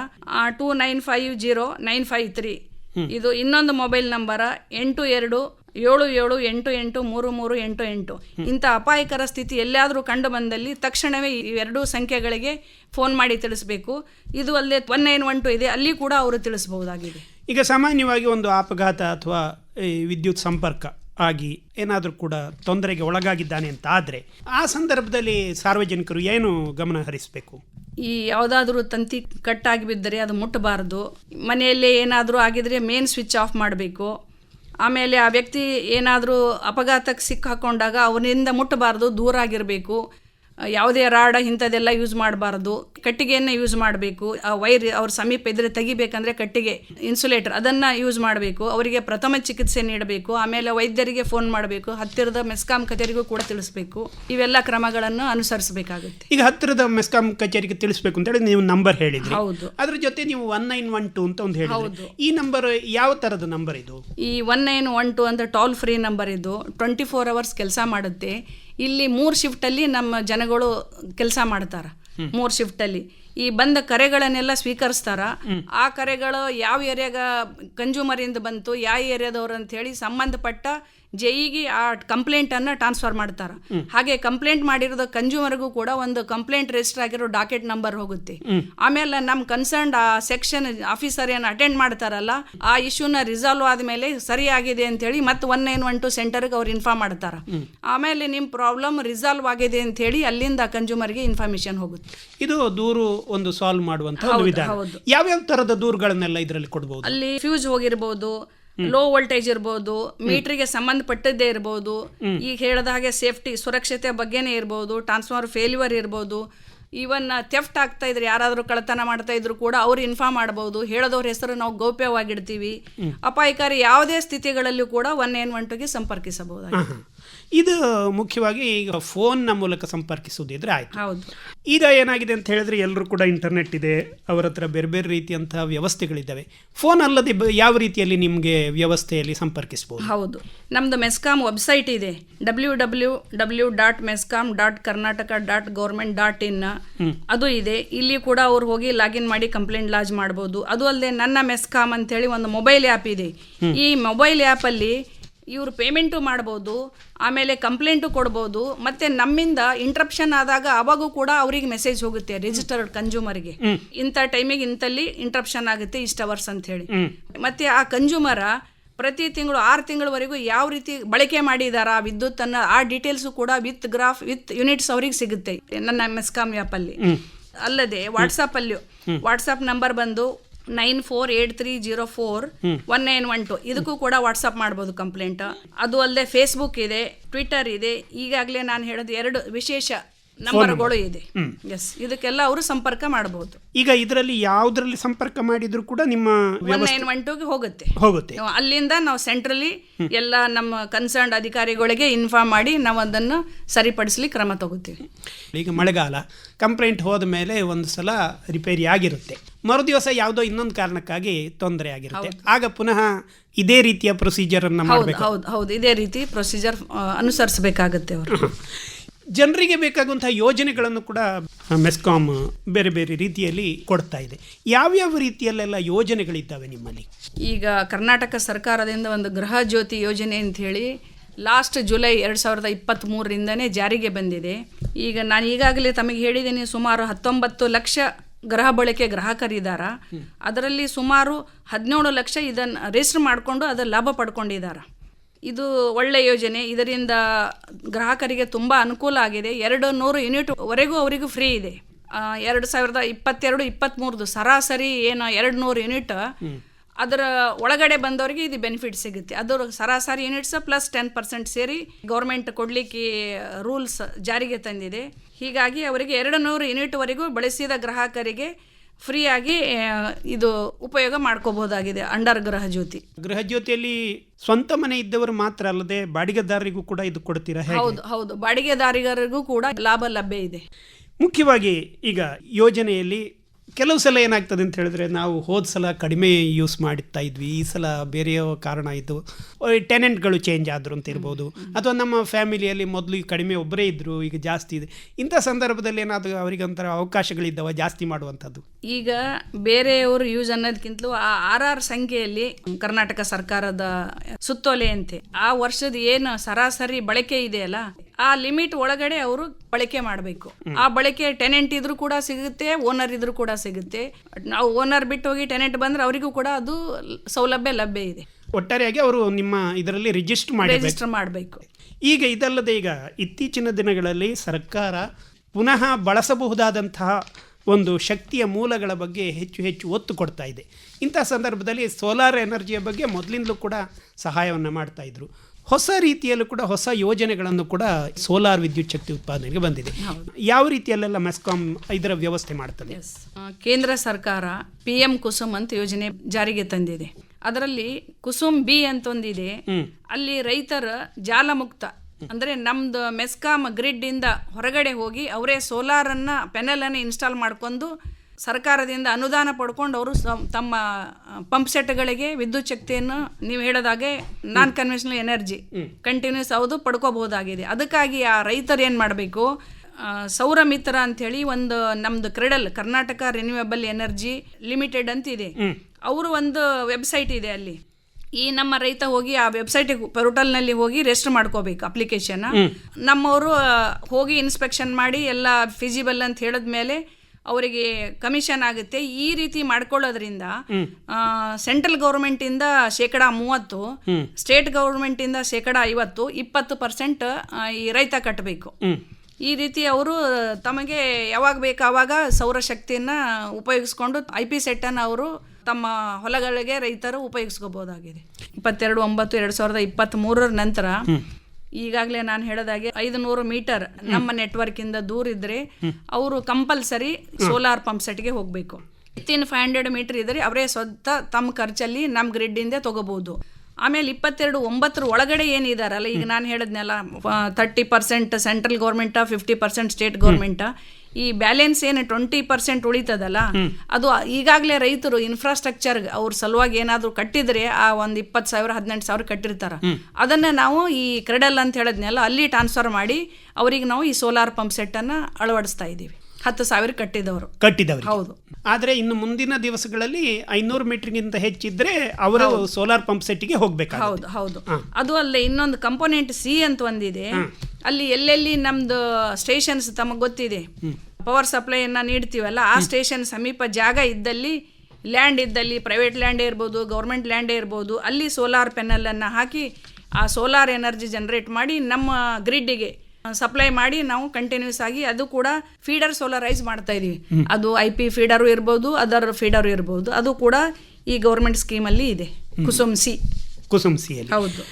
two nine five zero nine five three. ಇದು ಇನ್ನೊಂದು ಮೊಬೈಲ್ ನಂಬರ ಎಂಟು ಎರಡು ಏಳು ಏಳು ಎಂಟು ಎಂಟು ಮೂರು ಮೂರು ಎಂಟು ಎಂಟು. ಇಂಥ ಅಪಾಯಕರ ಸ್ಥಿತಿ ಎಲ್ಲಾದರೂ ಕಂಡು ಬಂದಲ್ಲಿ ತಕ್ಷಣವೇ ಈ ಎರಡೂ ಸಂಖ್ಯೆಗಳಿಗೆ ಫೋನ್ ಮಾಡಿ ತಿಳಿಸ್ಬೇಕು. ಇದು ಅಲ್ಲದೆ ಒನ್ ನೈನ್ ಒನ್ ಟು ಇದೆ ಅಲ್ಲಿ ಕೂಡ ಅವರು ತಿಳಿಸಬಹುದಾಗಿದೆ. ಈಗ ಸಾಮಾನ್ಯವಾಗಿ ಒಂದು ಅಪಘಾತ ಅಥವಾ ವಿದ್ಯುತ್ ಸಂಪರ್ಕ ಆಗಿ ಏನಾದರೂ ಕೂಡ ತೊಂದರೆಗೆ ಒಳಗಾಗಿದ್ದಾನೆ ಅಂತ ಆದರೆ ಆ ಸಂದರ್ಭದಲ್ಲಿ ಸಾರ್ವಜನಿಕರು ಏನು ಗಮನ ಹರಿಸಬೇಕು? ಈ ಯಾವುದಾದ್ರೂ ತಂತಿ ಕಟ್ಟಾಗಿ ಬಿದ್ದರೆ ಅದು ಮುಟ್ಟಬಾರದು. ಮನೆಯಲ್ಲೇ ಏನಾದರೂ ಆಗಿದ್ರೆ ಮೇನ್ ಸ್ವಿಚ್ ಆಫ್ ಮಾಡಬೇಕು. ಆಮೇಲೆ ಆ ವ್ಯಕ್ತಿ ಏನಾದರೂ ಅಪಘಾತಕ್ಕೆ ಸಿಕ್ಕಾಕೊಂಡಾಗ ಅವನಿಂದ ಮುಟ್ಟಬಾರ್ದು ದೂರ ಆಗಿರಬೇಕು. ಯಾವುದೇ ರಾಡ ಇಂಥದ್ದೆಲ್ಲ ಯೂಸ್ ಮಾಡಬಾರ್ದು. ಕಟ್ಟಿಗೆಯನ್ನು ಯೂಸ್ ಮಾಡಬೇಕು. ಆ ವೈರ್ ಅವ್ರ ಸಮೀಪ ಇದ್ರೆ ತೆಗಿಬೇಕಂದ್ರೆ ಕಟ್ಟಿಗೆ ಇನ್ಸುಲೇಟರ್ ಅದನ್ನು ಯೂಸ್ ಮಾಡಬೇಕು. ಅವರಿಗೆ ಪ್ರಥಮ ಚಿಕಿತ್ಸೆ ನೀಡಬೇಕು. ಆಮೇಲೆ ವೈದ್ಯರಿಗೆ ಫೋನ್ ಮಾಡಬೇಕು. ಹತ್ತಿರದ ಮೆಸ್ಕಾಂ ಕಚೇರಿಗೂ ಕೂಡ ತಿಳಿಸ್ಬೇಕು. ಇವೆಲ್ಲ ಕ್ರಮಗಳನ್ನು ಅನುಸರಿಸಬೇಕಾಗುತ್ತೆ. ಈಗ ಹತ್ತಿರದ ಮೆಸ್ಕಾಂ ಕಚೇರಿಗೆ ತಿಳಿಸಬೇಕು ಅಂತ ಹೇಳಿ ನೀವು ನಂಬರ್ ಹೇಳಿದ್ರಿ. ಹೌದು. ಅದ್ರ ಜೊತೆ ನೀವು ಒನ್ ನೈನ್ ಒನ್ ಟು ಅಂತ ಒಂದು ಹೌದು. ಈ ನಂಬರ್ ಯಾವ ಥರದ ನಂಬರ್ ಇದು? ಈ ಒನ್ ನೈನ್ ಒನ್ ಟು ಅಂತ ಟೋಲ್ ಫ್ರೀ ನಂಬರ್ ಇದು. ಟ್ವೆಂಟಿ ಫೋರ್ ಅವರ್ಸ್ ಕೆಲಸ ಮಾಡುತ್ತೆ. ಇಲ್ಲಿ ಮೂರು ಶಿಫ್ಟಲ್ಲಿ ನಮ್ಮ ಜನಗಳು ಕೆಲಸ ಮಾಡ್ತಾರ. ಮೂರು ಶಿಫ್ಟಲ್ಲಿ ಈ ಬಂದ ಕರೆಗಳನ್ನೆಲ್ಲ ಸ್ವೀಕರಿಸ್ತಾರ. ಆ ಕರೆಗಳು ಯಾವ ಏರಿಯಾಗ ಕಂಜೂಮರಿಂದ ಬಂತು ಯಾವ ಏರಿಯಾದವ್ರು ಅಂತ ಹೇಳಿ ಸಂಬಂಧಪಟ್ಟ ಜೈಗೆ ಆ ಕಂಪ್ಲೇಂಟನ್ನು ಟ್ರಾನ್ಸ್ಫರ್ ಮಾಡ್ತಾರೆ. ಹಾಗೆ ಕಂಪ್ಲೇಂಟ್ ಮಾಡಿರೋದು ಕನ್ಸ್ಯೂಮರ್ಗೂ ಕೂಡ ಒಂದು ಕಂಪ್ಲೇಂಟ್ ರಿಜಿಸ್ಟರ್ ಆಗಿರೋ ಡಾಕೆಟ್ ನಂಬರ್ ಹೋಗುತ್ತೆ. ಆಮೇಲೆ ನಮ್ಮ ಕನ್ಸರ್ನ್ ಆ ಸೆಕ್ಷನ್ ಆಫೀಸರ್ ಏನು ಅಟೆಂಡ್ ಮಾಡ್ತಾರಲ್ಲ ಆ ಇಶ್ಯೂನ ರಿಸಾಲ್ವ್ ಆದಮೇಲೆ ಸರಿಯಾಗಿದೆ ಅಂತೇಳಿ ಮತ್ತೆ ಒನ್ ನೈನ್ ಒನ್ ಟು ಸೆಂಟರ್ಗೆ ಅವ್ರು ಇನ್ಫಾರ್ಮ್ ಮಾಡ್ತಾರೆ. ಆಮೇಲೆ ನಿಮ್ಮ ಪ್ರಾಬ್ಲಮ್ ರಿಸಾಲ್ವ್ ಆಗಿದೆ ಅಂತ ಹೇಳಿ ಅಲ್ಲಿಂದ ಕನ್ಸ್ಯೂಮರ್ಗೆ ಇನ್ಫಾರ್ಮೇಶನ್ ಹೋಗುತ್ತೆ. ಇದು ದೂರು ಒಂದು ಸಾಲ್ವ್ ಮಾಡುವಂತ ಒಂದು ವಿಧಾನ. ಯಾವ್ಯಾವ ತರದ ದೂರುಗಳನ್ನೆಲ್ಲ ಇದರಲ್ಲಿ ಕೊಡಬಹುದು ಅಲ್ಲಿ ಫ್ಯೂಸ್ ಹೋಗಿರ್ಬೋದು ಲೋ ವೋಲ್ಟೇಜ್ ಇರ್ಬೋದು ಮೀಟ್ರಿಗೆ ಸಂಬಂಧಪಟ್ಟದ್ದೇ ಇರ್ಬೋದು ಈಗ ಹೇಳಿದ ಹಾಗೆ ಸೇಫ್ಟಿ ಸುರಕ್ಷತೆ ಬಗ್ಗೆನೇ ಇರ್ಬೋದು ಟ್ರಾನ್ಸ್ಫಾರ್ಮರ್ ಫೇಲ್ಯೂರ್ ಇರ್ಬೋದು ಈವನ್ ಥೆಫ್ಟ್ ಆಗ್ತಾ ಇದ್ರೆ ಯಾರಾದರೂ ಕಳ್ಳತನ ಮಾಡ್ತಾ ಇದ್ರು ಕೂಡ ಅವ್ರು ಇನ್ಫಾರ್ಮ್ ಮಾಡಬಹುದು ಹೇಳೋದವ್ರ ಹೆಸರು ನಾವು ಗೌಪ್ಯವಾಗಿಡ್ತೀವಿ. ಅಪಾಯಕಾರಿ ಯಾವುದೇ ಸ್ಥಿತಿಗಳಲ್ಲೂ ಕೂಡ ಒನ್ ಏನ್ ಒನ್ ಟುಗೆ ಸಂಪರ್ಕಿಸಬಹುದು ಇದು ಮುಖ್ಯವಾಗಿ ಈಗ ಫೋನ್ನ ಮೂಲಕ ಸಂಪರ್ಕಿಸುವುದಿದ್ರೆ ಆಯ್ತು. ಹೌದು. ಈಗ ಏನಾಗಿದೆ ಅಂತ ಹೇಳಿದ್ರೆ ಎಲ್ಲರೂ ಕೂಡ ಇಂಟರ್ನೆಟ್ ಇದೆ. ಅವರ ಹತ್ರ ಬೇರೆ ಬೇರೆ ರೀತಿಯಂತಹ ವ್ಯವಸ್ಥೆಗಳಿದ್ದಾವೆ. ಫೋನ್ ಅಲ್ಲದೆ ಯಾವ ರೀತಿಯಲ್ಲಿ ನಿಮಗೆ ವ್ಯವಸ್ಥೆಯಲ್ಲಿ ಸಂಪರ್ಕಿಸಬಹುದು? ಹೌದು. ನಮ್ದು ಮೆಸ್ಕಾಮ್ ವೆಬ್ಸೈಟ್ ಇದೆ. W W W dot MESCOM dot Karnataka dot government dot in ಅದು ಇದೆ. ಇಲ್ಲಿ ಕೂಡ ಅವ್ರು ಹೋಗಿ ಲಾಗಿನ್ ಮಾಡಿ ಕಂಪ್ಲೇಂಟ್ ಲಾಜ್ ಮಾಡ್ಬೋದು. ಅದು ಅಲ್ಲದೆ ನನ್ನ ಮೆಸ್ಕಾಮ್ ಅಂತೇಳಿ ಒಂದು ಮೊಬೈಲ್ ಆ್ಯಪ್ ಇದೆ. ಈ ಮೊಬೈಲ್ ಆ್ಯಪಲ್ಲಿ ಇವರು ಪೇಮೆಂಟು ಮಾಡ್ಬೋದು ಆಮೇಲೆ ಕಂಪ್ಲೇಂಟು ಕೊಡ್ಬೋದು ಮತ್ತೆ ನಮ್ಮಿಂದ ಇಂಟ್ರಪ್ಷನ್ ಆದಾಗ ಅವಾಗೂ ಕೂಡ ಅವ್ರಿಗೆ ಮೆಸೇಜ್ ಹೋಗುತ್ತೆ ರಿಜಿಸ್ಟರ್ಡ್ ಕನ್ಸ್ಯೂಮರ್ಗೆ ಇಂಥ ಟೈಮಿಗೆ ಇಂಥಲ್ಲಿ ಇಂಟ್ರಪ್ಷನ್ ಆಗುತ್ತೆ ಇಷ್ಟು ಅವರ್ಸ್ ಅಂತ ಹೇಳಿ ಮತ್ತೆ ಆ ಕನ್ಸ್ಯೂಮರ ಪ್ರತಿ ತಿಂಗಳು ಆರು ತಿಂಗಳವರೆಗೂ ಯಾವ ರೀತಿ ಬಳಕೆ ಮಾಡಿದಾರ ವಿದ್ಯುತ್ತನ್ನು ಆ ಡೀಟೇಲ್ಸು ಕೂಡ ವಿತ್ ಗ್ರಾಫ್ ವಿತ್ ಯೂನಿಟ್ಸ್ ಅವ್ರಿಗೆ ಸಿಗುತ್ತೆ. ನನ್ನ ಮೆಸ್ಕಾಮ್ ಆ್ಯಪಲ್ಲಿ ಅಲ್ಲದೆ ವಾಟ್ಸಪ್ಪಲ್ಲೂ ವಾಟ್ಸಪ್ ನಂಬರ್ ಬಂದು nine four eight three zero four one nine one two ಇದಕ್ಕೂ ಕೂಡ ವಾಟ್ಸಪ್ ಮಾಡ್ಬೋದು ಕಂಪ್ಲೇಂಟ್ ಅದು ಅಲ್ಲದೆ ಫೇಸ್ಬುಕ್ ಇದೆ ಟ್ವಿಟರ್ ಇದೆ. ಈಗಾಗಲೇ ನಾನು ಹೇಳೋದು ಎರಡು ವಿಶೇಷ ನಂಬರ್ಗಳು ಇದೆ. ಎಸ್ ಇದಕ್ಕೆಲ್ಲ ಅವರು ಸಂಪರ್ಕ ಮಾಡಬಹುದು ಈಗ ಇದರಲ್ಲಿ ಯಾವುದರಲ್ಲಿ ಸಂಪರ್ಕ ಮಾಡಿದ್ರು ಕೂಡ ನಿಮ್ಮ ಒನ್ ನೈನ್ ಒನ್ ಟುಗೆ ಹೋಗುತ್ತೆ. ಹೋಗುತ್ತೆ. ಅಲ್ಲಿಂದ ನಾವು ಸೆಂಟ್ರಲಿ ಎಲ್ಲ ನಮ್ಮ ಕನ್ಸರ್ನ್ ಅಧಿಕಾರಿಗಳಿಗೆ ಇನ್ಫಾರ್ಮ್ ಮಾಡಿ ನಾವು ಅದನ್ನು ಸರಿಪಡಿಸಲಿ ಕ್ರಮ ತಗೋತೀವಿ. ಈಗ ಮಳೆಗಾಲ ಕಂಪ್ಲೇಂಟ್ ಹೋದ ಮೇಲೆ ಒಂದು ಸಲ ರಿಪೇರಿ ಆಗಿರುತ್ತೆ. ಮರುದಿವಸ ಯಾವುದೋ ಇನ್ನೊಂದು ಕಾರಣಕ್ಕಾಗಿ ತೊಂದರೆ ಆಗಿರುತ್ತೆ. ಆಗ ಪುನಃ ಇದೇ ರೀತಿಯ ಪ್ರೊಸೀಜರ್ ಹೌದು ಹೌದು ಇದೇ ರೀತಿ ಪ್ರೊಸೀಜರ್ ಅನುಸರಿಸಬೇಕಾಗತ್ತೆ ಅವರು. ಜನರಿಗೆ ಬೇಕಾಗುವಂತಹ ಯೋಜನೆಗಳನ್ನು ಕೂಡ ಮೆಸ್ಕಾಮ್ ಬೇರೆ ಬೇರೆ ರೀತಿಯಲ್ಲಿ ಕೊಡ್ತಾ ಇದೆ. ಯಾವ್ಯಾವ ರೀತಿಯಲ್ಲೆಲ್ಲ ಯೋಜನೆಗಳಿದ್ದಾವೆ ನಿಮ್ಮಲ್ಲಿ? ಈಗ ಕರ್ನಾಟಕ ಸರ್ಕಾರದಿಂದ ಒಂದು ಗೃಹ ಜ್ಯೋತಿ ಯೋಜನೆ ಅಂತ ಹೇಳಿ ಲಾಸ್ಟ್ ಜುಲೈ ಎರಡು ಸಾವಿರದ ಇಪ್ಪತ್ತ್ಮೂರರಿಂದನೇ ಜಾರಿಗೆ ಬಂದಿದೆ. ಈಗ ನಾನು ಈಗಾಗಲೇ ತಮಗೆ ಹೇಳಿದ್ದೀನಿ ಸುಮಾರು ಹತ್ತೊಂಬತ್ತು ಲಕ್ಷ ಗೃಹ ಬಳಕೆ ಗ್ರಾಹಕರಿದ್ದಾರ ಅದರಲ್ಲಿ ಸುಮಾರು ಹದಿನೇಳು ಲಕ್ಷ ಇದನ್ನು ರಿಜಿಸ್ಟರ್ ಮಾಡಿಕೊಂಡು ಅದರ ಲಾಭ ಪಡ್ಕೊಂಡಿದ್ದಾರೆ? ಇದು ಒಳ್ಳೆ ಯೋಜನೆ. ಇದರಿಂದ ಗ್ರಾಹಕರಿಗೆ ತುಂಬ ಅನುಕೂಲ ಆಗಿದೆ. ಎರಡು ನೂರು ಯೂನಿಟ್ವರೆಗೂ ಅವರಿಗೂ ಫ್ರೀ ಇದೆ. ಎರಡು ಸಾವಿರದ ಇಪ್ಪತ್ತೆರಡು ಇಪ್ಪತ್ತ್ಮೂರದು ಸರಾಸರಿ ಏನು ಎರಡು ನೂರು ಯೂನಿಟ್. ಅದರ ಒಳಗಡೆ ಬಂದವರಿಗೆ ಇದು ಬೆನಿಫಿಟ್ ಸಿಗುತ್ತೆ. ಅದರ ಸರಾಸರಿ ಯೂನಿಟ್ಸ್ ಪ್ಲಸ್ ಟೆನ್ ಪರ್ಸೆಂಟ್ ಸೇರಿ ಗೌರ್ಮೆಂಟ್ ಕೊಡಲಿಕ್ಕೆ ರೂಲ್ಸ್ ಜಾರಿಗೆ ತಂದಿದೆ. ಹೀಗಾಗಿ ಅವರಿಗೆ ಎರಡು ನೂರು ಯೂನಿಟ್ವರೆಗೂ ಬಳಸಿದ ಗ್ರಾಹಕರಿಗೆ ಫ್ರೀಯಾಗಿ ಇದು ಉಪಯೋಗ ಮಾಡ್ಕೋಬಹುದಾಗಿದೆ ಅಂಡರ್ ಗೃಹ ಜ್ಯೋತಿ. ಗೃಹ ಜ್ಯೋತಿಯಲ್ಲಿ ಸ್ವಂತ ಮನೆ ಇದ್ದವರು ಮಾತ್ರ ಅಲ್ಲದೆ ಬಾಡಿಗೆದಾರರಿಗೂ ಕೂಡ ಇದು ಕೊಡ್ತೀರಾ ಹೌದು ಹೌದು. ಬಾಡಿಗೆದಾರಿಗರಿಗೂ ಕೂಡ ಲಾಭ ಲಭ್ಯ ಇದೆ. ಮುಖ್ಯವಾಗಿ ಈಗ ಯೋಜನೆಯಲ್ಲಿ ಕೆಲವು ಸಲ ಏನಾಗ್ತದೆ ಅಂತ ಹೇಳಿದ್ರೆ ನಾವು ಹೋದ ಸಲ ಕಡಿಮೆ ಯೂಸ್ ಮಾಡುತ್ತಾ ಇದ್ವಿ. ಈ ಸಲ ಬೇರೆಯ ಕಾರಣ ಇದ್ದು ಟೆನೆಂಟ್ಗಳು ಚೇಂಜ್ ಆದರು ಅಂತ ಇರ್ಬೋದು. ಅಥವಾ ನಮ್ಮ ಫ್ಯಾಮಿಲಿಯಲ್ಲಿ ಮೊದಲು ಕಡಿಮೆ ಒಬ್ಬರೇ ಇದ್ದರು ಈಗ ಜಾಸ್ತಿ ಇದೆ. ಇಂಥ ಸಂದರ್ಭದಲ್ಲಿ ಏನಾದರೂ ಅವರಿಗೆ ಒಂಥರ ಅವಕಾಶಗಳಿದ್ದಾವೆ ಜಾಸ್ತಿ ಮಾಡುವಂಥದ್ದು? ಈಗ ಬೇರೆಯವರು ಯೂಸ್ ಅನ್ನೋದಕ್ಕಿಂತಲೂ ಆ ಆರ್ ಆರ್ ಸಂಖ್ಯೆಯಲ್ಲಿ ಕರ್ನಾಟಕ ಸರ್ಕಾರದ ಸುತ್ತೋಲೆಯಂತೆ. ಆ ವರ್ಷದ ಏನು ಸರಾಸರಿ ಬಳಕೆ ಇದೆಯಲ್ಲ ಆ ಲಿಮಿಟ್ ಒಳಗಡೆ ಅವರು ಬಳಕೆ ಮಾಡಬೇಕು. ಆ ಬಳಕೆ ಟೆನೆಂಟ್ ಇದ್ರೂ ಕೂಡ ಸಿಗುತ್ತೆ ಓನರ್ ಇದ್ರೂ ಕೂಡ ಸಿಗುತ್ತೆ. ನಾವು ಓನರ್ ಬಿಟ್ಟು ಹೋಗಿ ಟೆನೆಂಟ್ ಬಂದ್ರೆ ಅವರಿಗೂ ಕೂಡ ಅದು ಸೌಲಭ್ಯ ಲಭ್ಯ ಇದೆ. ಒಟ್ಟಾರೆಯಾಗಿ ಅವರು ನಿಮ್ಮ ಇದರಲ್ಲಿ ರಿಜಿಸ್ಟರ್ ಮಾಡಿ ರಿಜಿಸ್ಟರ್ ಮಾಡಬೇಕು. ಈಗ ಇದಲ್ಲದೆ ಈಗ ಇತ್ತೀಚಿನ ದಿನಗಳಲ್ಲಿ ಸರ್ಕಾರ ಪುನಃ ಬಳಸಬಹುದಾದಂತಹ ಒಂದು ಶಕ್ತಿಯ ಮೂಲಗಳ ಬಗ್ಗೆ ಹೆಚ್ಚು ಹೆಚ್ಚು ಒತ್ತು ಕೊಡ್ತಾ ಇದೆ. ಇಂಥ ಸಂದರ್ಭದಲ್ಲಿ ಸೋಲಾರ್ ಎನರ್ಜಿಯ ಬಗ್ಗೆ ಮೊದಲಿಂದಲೂ ಕೂಡ ಸಹಾಯವನ್ನು ಮಾಡ್ತಾಯಿದ್ರು ಹೊಸ ರೀತಿಯಲ್ಲೂ ಕೂಡ ಹೊಸ ಯೋಜನೆಗಳನ್ನು ಕೂಡ ಸೋಲಾರ್ ವಿದ್ಯುತ್ ಶಕ್ತಿ ಉತ್ಪಾದನೆಗೆ ಬಂದಿದೆ. ಯಾವ ರೀತಿಯಲ್ಲೆಲ್ಲ ಮೆಸ್ಕಾಂ ಇದರ ವ್ಯವಸ್ಥೆ ಮಾಡ್ತದೆ? ಕೇಂದ್ರ ಸರ್ಕಾರ ಪಿ ಎಂ ಕುಸುಮ್ ಅಂತ ಯೋಜನೆ ಜಾರಿಗೆ ತಂದಿದೆ. ಅದರಲ್ಲಿ ಕುಸುಮ್ ಬಿ ಅಂತ ಒಂದಿದೆ. ಅಲ್ಲಿ ರೈತರ ಜಾಲಮುಕ್ತ ಅಂದ್ರೆ ನಮ್ದು ಮೆಸ್ಕಾಮ್ ಗ್ರಿಡ್ ಇಂದ ಹೊರಗಡೆ ಹೋಗಿ ಅವರೇ ಸೋಲಾರ್ ಪೆನಲನ್ನು ಇನ್ಸ್ಟಾಲ್ ಮಾಡ್ಕೊಂಡು ಸರ್ಕಾರದಿಂದ ಅನುದಾನ ಪಡ್ಕೊಂಡು ಅವರು ತಮ್ಮ ಪಂಪ್ ಸೆಟ್ಗಳಿಗೆ ವಿದ್ಯುತ್ ಶಕ್ತಿಯನ್ನು ನೀವು ಹೇಳೋದಾಗೆ ನಾನ್ ಕನ್ವೆನ್ಷನಲ್ ಎನರ್ಜಿ ಕಂಟಿನ್ಯೂಸ್ ಹೌದು ಪಡ್ಕೋಬಹುದಾಗಿದೆ. ಅದಕ್ಕಾಗಿ ಆ ರೈತರು ಏನು ಮಾಡಬೇಕು? ಸೌರ ಮಿತ್ರ ಅಂಥೇಳಿ ಒಂದು ನಮ್ದು KREDL Karnataka renewable energy limited ಅಂತ ಇದೆ ಅವರು ಒಂದು ವೆಬ್ಸೈಟ್ ಇದೆ ಅಲ್ಲಿ. ಈ ನಮ್ಮ ರೈತ ಹೋಗಿ ಆ ವೆಬ್ಸೈಟಿ ಪೋರ್ಟಲ್ನಲ್ಲಿ ಹೋಗಿ ರಿಜಿಸ್ಟರ್ ಮಾಡ್ಕೋಬೇಕು ಅಪ್ಲಿಕೇಶನ್ ನಮ್ಮವರು ಹೋಗಿ ಇನ್ಸ್ಪೆಕ್ಷನ್ ಮಾಡಿ ಎಲ್ಲ ಫಿಸಿಬಲ್ ಅಂತ ಹೇಳಿದ್ಮೇಲೆ ಅವರಿಗೆ ಕಮಿಷನ್ ಆಗುತ್ತೆ. ಈ ರೀತಿ ಮಾಡ್ಕೊಳ್ಳೋದ್ರಿಂದ ಸೆಂಟ್ರಲ್ ಗೌರ್ಮೆಂಟಿಂದ ಶೇಕಡ ಮೂವತ್ತು ಸ್ಟೇಟ್ ಗೌರ್ಮೆಂಟಿಂದ ಶೇಕಡ ಐವತ್ತು ಇಪ್ಪತ್ತು ಪರ್ಸೆಂಟ್ ಈ ರೈತ ಕಟ್ಟಬೇಕು ಈ ರೀತಿ ಅವರು ತಮಗೆ ಯಾವಾಗ ಬೇಕಾವಾಗ ಆವಾಗ ಸೌರಶಕ್ತಿಯನ್ನ ಉಪಯೋಗಿಸ್ಕೊಂಡು ಐ ಪಿ ಸೆಟ್ಟನ್ನು ಅವರು ತಮ್ಮ ಹೊಲಗಳಿಗೆ ರೈತರು ಉಪಯೋಗಿಸ್ಕೋಬಹುದಾಗಿದೆ ಇಪ್ಪತ್ತೆರಡು, ಒಂಬತ್ತು, ಎರಡ್ ಸಾವಿರದ ಇಪ್ಪತ್ತ್ ಮೂರರ ನಂತರ ಈಗಾಗಲೇ ನಾನು ಹೇಳೋದಾಗೆ ಐದು ನೂರು ಮೀಟರ್ ನಮ್ಮ ನೆಟ್ವರ್ಕ್ ಇಂದ ದೂರ ಇದ್ರೆ ಅವರು ಕಂಪಲ್ಸರಿ ಸೋಲಾರ್ ಪಂಪ್ ಸೆಟ್ಗೆ ಹೋಗಬೇಕು. ವಿತಿನ್ ಫೈವ್ ಹಂಡ್ರೆಡ್ ಮೀಟರ್ ಇದ್ರೆ ಅವರೇ ಸ್ವತಃ ತಮ್ಮ ಖರ್ಚಲ್ಲಿ ನಮ್ಮ ಗ್ರಿಡ್ಡಿಂದ ತಗೋಬಹುದು ಆಮೇಲೆ ಇಪ್ಪತ್ತೆರಡು, ಒಂಬತ್ತರ ಒಳಗಡೆ ಏನಿದಾರಲ್ಲ, ಈಗ ನಾನು ಹೇಳಿದ್ನಲ್ಲ thirty percent central government fifty percent state government ಈ ಬ್ಯಾಲೆನ್ಸ್ ಏನು ಟ್ವೆಂಟಿ ಪರ್ಸೆಂಟ್ ಉಳಿತದಲ್ಲ ಅದು ಈಗಾಗಲೇ ರೈತರು ಇನ್ಫ್ರಾಸ್ಟ್ರಕ್ಚರ್ ಅವ್ರ ಸಲುವಾಗಿ ಏನಾದರೂ ಕಟ್ಟಿದ್ರೆ ಆ ಒಂದು ಇಪ್ಪತ್ತು ಸಾವಿರ ಹದಿನೆಂಟು ಸಾವಿರ ಕಟ್ಟಿರ್ತಾರ. ಅದನ್ನ ನಾವು ಈ ಕ್ರೆಡಲ್ ಅಂತ ಹೇಳಿದ್ನಲ್ಲ ಅಲ್ಲಿ ಟ್ರಾನ್ಸ್ಫರ್ ಮಾಡಿ ಅವರಿಗೆ ನಾವು ಈ ಸೋಲಾರ್ ಪಂಪ್ ಸೆಟ್ಟನ್ನು ಅಳವಡಿಸ್ತಾ ಇದ್ದೀವಿ. ಹತ್ತು ಸಾವಿರ ಕಟ್ಟಿದವರು. ಕಟ್ಟಿದವರು ಹೌದು. ಆದರೆ ಇನ್ನು ಮುಂದಿನ ದಿವಸಗಳಲ್ಲಿ ಐನೂರು ಮೀಟರ್ಗಿಂತ ಹೆಚ್ಚಿದ್ರೆ ಅವರು ಸೋಲಾರ್ ಪಂಪ್ ಸೆಟ್ಗೆ ಹೋಗ್ಬೇಕು ಹೌದು ಹೌದು. ಅದು ಅಲ್ಲೇ ಇನ್ನೊಂದು ಕಂಪೋನೆಂಟ್ ಸಿ ಅಂತ ಒಂದಿದೆ. ಅಲ್ಲಿ ಎಲ್ಲೆಲ್ಲಿ ನಮ್ದು ಸ್ಟೇಷನ್ಸ್ ತಮಗೆ ಗೊತ್ತಿದೆ. ಪವರ್ ಸಪ್ಲೈಯನ್ನ ನೀಡ್ತೀವಲ್ಲ ಆ ಸ್ಟೇಷನ್ ಸಮೀಪ ಜಾಗ ಇದ್ದಲ್ಲಿ ಲ್ಯಾಂಡ್ ಇದ್ದಲ್ಲಿ ಪ್ರೈವೇಟ್ ಲ್ಯಾಂಡೇ ಇರ್ಬೋದು ಗೌರ್ಮೆಂಟ್ ಲ್ಯಾಂಡೇ ಇರ್ಬೋದು ಅಲ್ಲಿ ಸೋಲಾರ್ ಅನ್ನು ಹಾಕಿ ಆ ಸೋಲಾರ್ ಎನರ್ಜಿ ಜನರೇಟ್ ಮಾಡಿ ನಮ್ಮ ಗ್ರಿಡ್ಡಿಗೆ ಸಪ್ಲೈ ಮಾಡಿ ನಾವು ಕಂಟಿನ್ಯೂಸ್ ಆಗಿ ಅದು ಕೂಡ ಫೀಡರ್ ಸೋಲರೈಸ್ ಮಾಡ್ತಾ ಇದೀವಿ. ಅದು ಐ ಪಿ ಫೀಡರು ಇರ್ಬೋದು ಅದರ್ ಫೀಡರು ಇರ್ಬೋದು ಅದು ಕೂಡ ಈ ಗೌರ್ಮೆಂಟ್ ಸ್ಕೀಮಲ್ಲಿ ಇದೆ. ಕುಸುಮ್ ಸಿ. ಕುಸುಂಸಿಯಲ್ಲಿ ಹೌದು.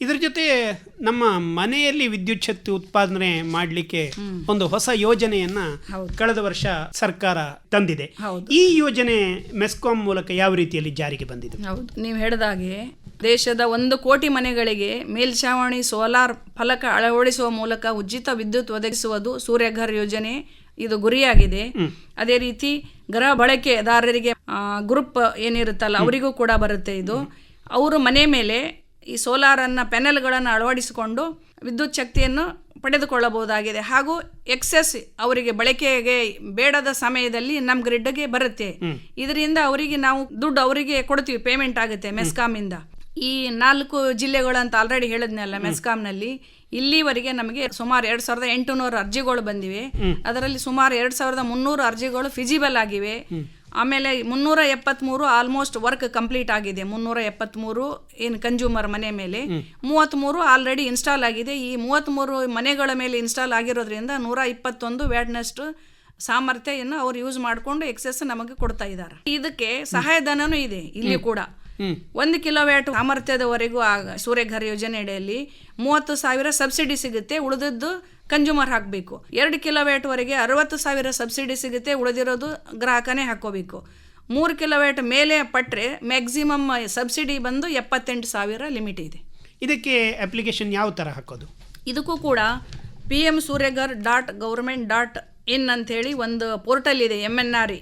ಇದ್ರ ಜೊತೆ ನಮ್ಮ ಮನೆಯಲ್ಲಿ ವಿದ್ಯುತ್ ಶಕ್ತಿ ಉತ್ಪಾದನೆ ಮಾಡಲಿಕ್ಕೆ ಒಂದು ಹೊಸ ಯೋಜನೆಯನ್ನ ಕಳೆದ ವರ್ಷ ಸರ್ಕಾರ ತಂದಿದೆ. ಈ ಯೋಜನೆ ಮೆಸ್ಕಾಂ ಮೂಲಕ ಯಾವ ರೀತಿಯಲ್ಲಿ ಜಾರಿಗೆ ಬಂದಿದೆ? ಹೌದು. ನೀವು ಹೇಳಿದಾಗೆ ದೇಶದ ಒಂದು ಕೋಟಿ ಮನೆಗಳಿಗೆ ಮೇಲ್ಛಾವಣಿ ಸೋಲಾರ್ ಫಲಕ ಅಳವಡಿಸುವ ಮೂಲಕ ಉಚಿತ ವಿದ್ಯುತ್ ಒದಗಿಸುವುದು ಸೂರ್ಯಘರ್ ಯೋಜನೆ ಇದು ಗುರಿಯಾಗಿದೆ. ಅದೇ ರೀತಿ ಗೃಹ ಬಳಕೆದಾರರಿಗೆ ಗ್ರೂಪ್ ಏನಿರುತ್ತಲ್ಲ ಅವರಿಗೂ ಕೂಡ ಬರುತ್ತೆ ಇದು. ಅವರು ಮನೆ ಮೇಲೆ ಈ ಸೋಲಾರನ್ನು ಪ್ಯಾನೆಲ್ಗಳನ್ನು ಅಳವಡಿಸಿಕೊಂಡು ವಿದ್ಯುತ್ ಶಕ್ತಿಯನ್ನು ಪಡೆದುಕೊಳ್ಳಬಹುದಾಗಿದೆ. ಹಾಗೂ ಎಕ್ಸೆಸ್ ಅವರಿಗೆ ಬಳಕೆಗೆ ಬೇಡದ ಸಮಯದಲ್ಲಿ ನಮ್ಮ ಗ್ರಿಡ್ಗೆ ಬರುತ್ತೆ. ಇದರಿಂದ ಅವರಿಗೆ ನಾವು ದುಡ್ಡು ಅವರಿಗೆ ಕೊಡ್ತೀವಿ ಪೇಮೆಂಟ್ ಆಗುತ್ತೆ ಮೆಸ್ಕಾಮಿಂದ. ಈ ನಾಲ್ಕು ಜಿಲ್ಲೆಗಳು ಅಂತ ಆಲ್ರೆಡಿ ಹೇಳಿದ್ನಲ್ಲ ಮೆಸ್ಕಾಂನಲ್ಲಿ ಇಲ್ಲಿವರೆಗೆ ನಮಗೆ ಸುಮಾರು ಎರಡ್ ಸಾವಿರದ ಎಂಟುನೂರು ಅರ್ಜಿಗಳು ಬಂದಿವೆ. ಅದರಲ್ಲಿ ಸುಮಾರು ಎರಡ್ ಸಾವಿರದ ಮುನ್ನೂರು ಅರ್ಜಿಗಳು ಫಿಜಿಬಲ್ ಆಗಿವೆ. ಆಮೇಲೆ ಮುನ್ನೂರ ಎಪ್ಪತ್ಮೂರು ಆಲ್ಮೋಸ್ಟ್ ವರ್ಕ್ ಕಂಪ್ಲೀಟ್ ಆಗಿದೆ. ಮುನ್ನೂರ ಎಪ್ಪತ್ಮೂರು ಏನು ಕನ್ಸ್ಯೂಮರ್ ಮನೆ ಮೇಲೆ. ಮೂವತ್ತ್ಮೂರು ಆಲ್ರೆಡಿ ಇನ್ಸ್ಟಾಲ್ ಆಗಿದೆ. ಈ ಮೂವತ್ತ್ಮೂರು ಮನೆಗಳ ಮೇಲೆ ಇನ್ಸ್ಟಾಲ್ ಆಗಿರೋದ್ರಿಂದ ನೂರ ಇಪ್ಪತ್ತೊಂದು ವ್ಯಾಟ್ನಷ್ಟು ಸಾಮರ್ಥ್ಯ ಅವ್ರು ಯೂಸ್ ಮಾಡಿಕೊಂಡು ಎಕ್ಸೆಸ್ ನಮಗೆ ಕೊಡ್ತಾ ಇದ್ದಾರೆ. ಇದಕ್ಕೆ ಸಹಾಯಧನನೂ ಇದೆ ಇಲ್ಲಿ ಕೂಡ. ಒಂದು ಕಿಲೋವ್ಯಾಟ್ ಸಾಮರ್ಥ್ಯದವರೆಗೂ ಆ ಸೂರ್ಯಘರ್ ಯೋಜನೆ ಅಡಿಯಲ್ಲಿ ಮೂವತ್ತು ಸಾವಿರ ಸಬ್ಸಿಡಿ ಸಿಗುತ್ತೆ ಉಳಿದದ್ದು ಕನ್ಸ್ಯೂಮರ್ ಹಾಕಬೇಕು. ಎರಡು ಕಿಲೋವ್ಯಾಟ್ವರೆಗೆ ಅರವತ್ತು ಸಾವಿರ ಸಬ್ಸಿಡಿ ಸಿಗುತ್ತೆ ಉಳಿದಿರೋದು ಗ್ರಾಹಕನೇ ಹಾಕೋಬೇಕು ಮೂರು ಕಿಲೋವ್ಯಾಟ್ ಮೇಲೆ ಪಟ್ಟರೆ ಮ್ಯಾಕ್ಸಿಮಮ್ ಸಬ್ಸಿಡಿ ಬಂದು ಎಪ್ಪತ್ತೆಂಟು ಸಾವಿರ ಲಿಮಿಟ್ ಇದೆ. ಇದಕ್ಕೆ ಅಪ್ಲಿಕೇಶನ್ ಯಾವ ಥರ ಹಾಕೋದು? ಇದಕ್ಕೂ ಕೂಡ P M Suryaghar dot government dot in ಅಂಥೇಳಿ ಒಂದು ಪೋರ್ಟಲ್ ಇದೆ ಎಂ ಎನ್ ಆರ್ ಇ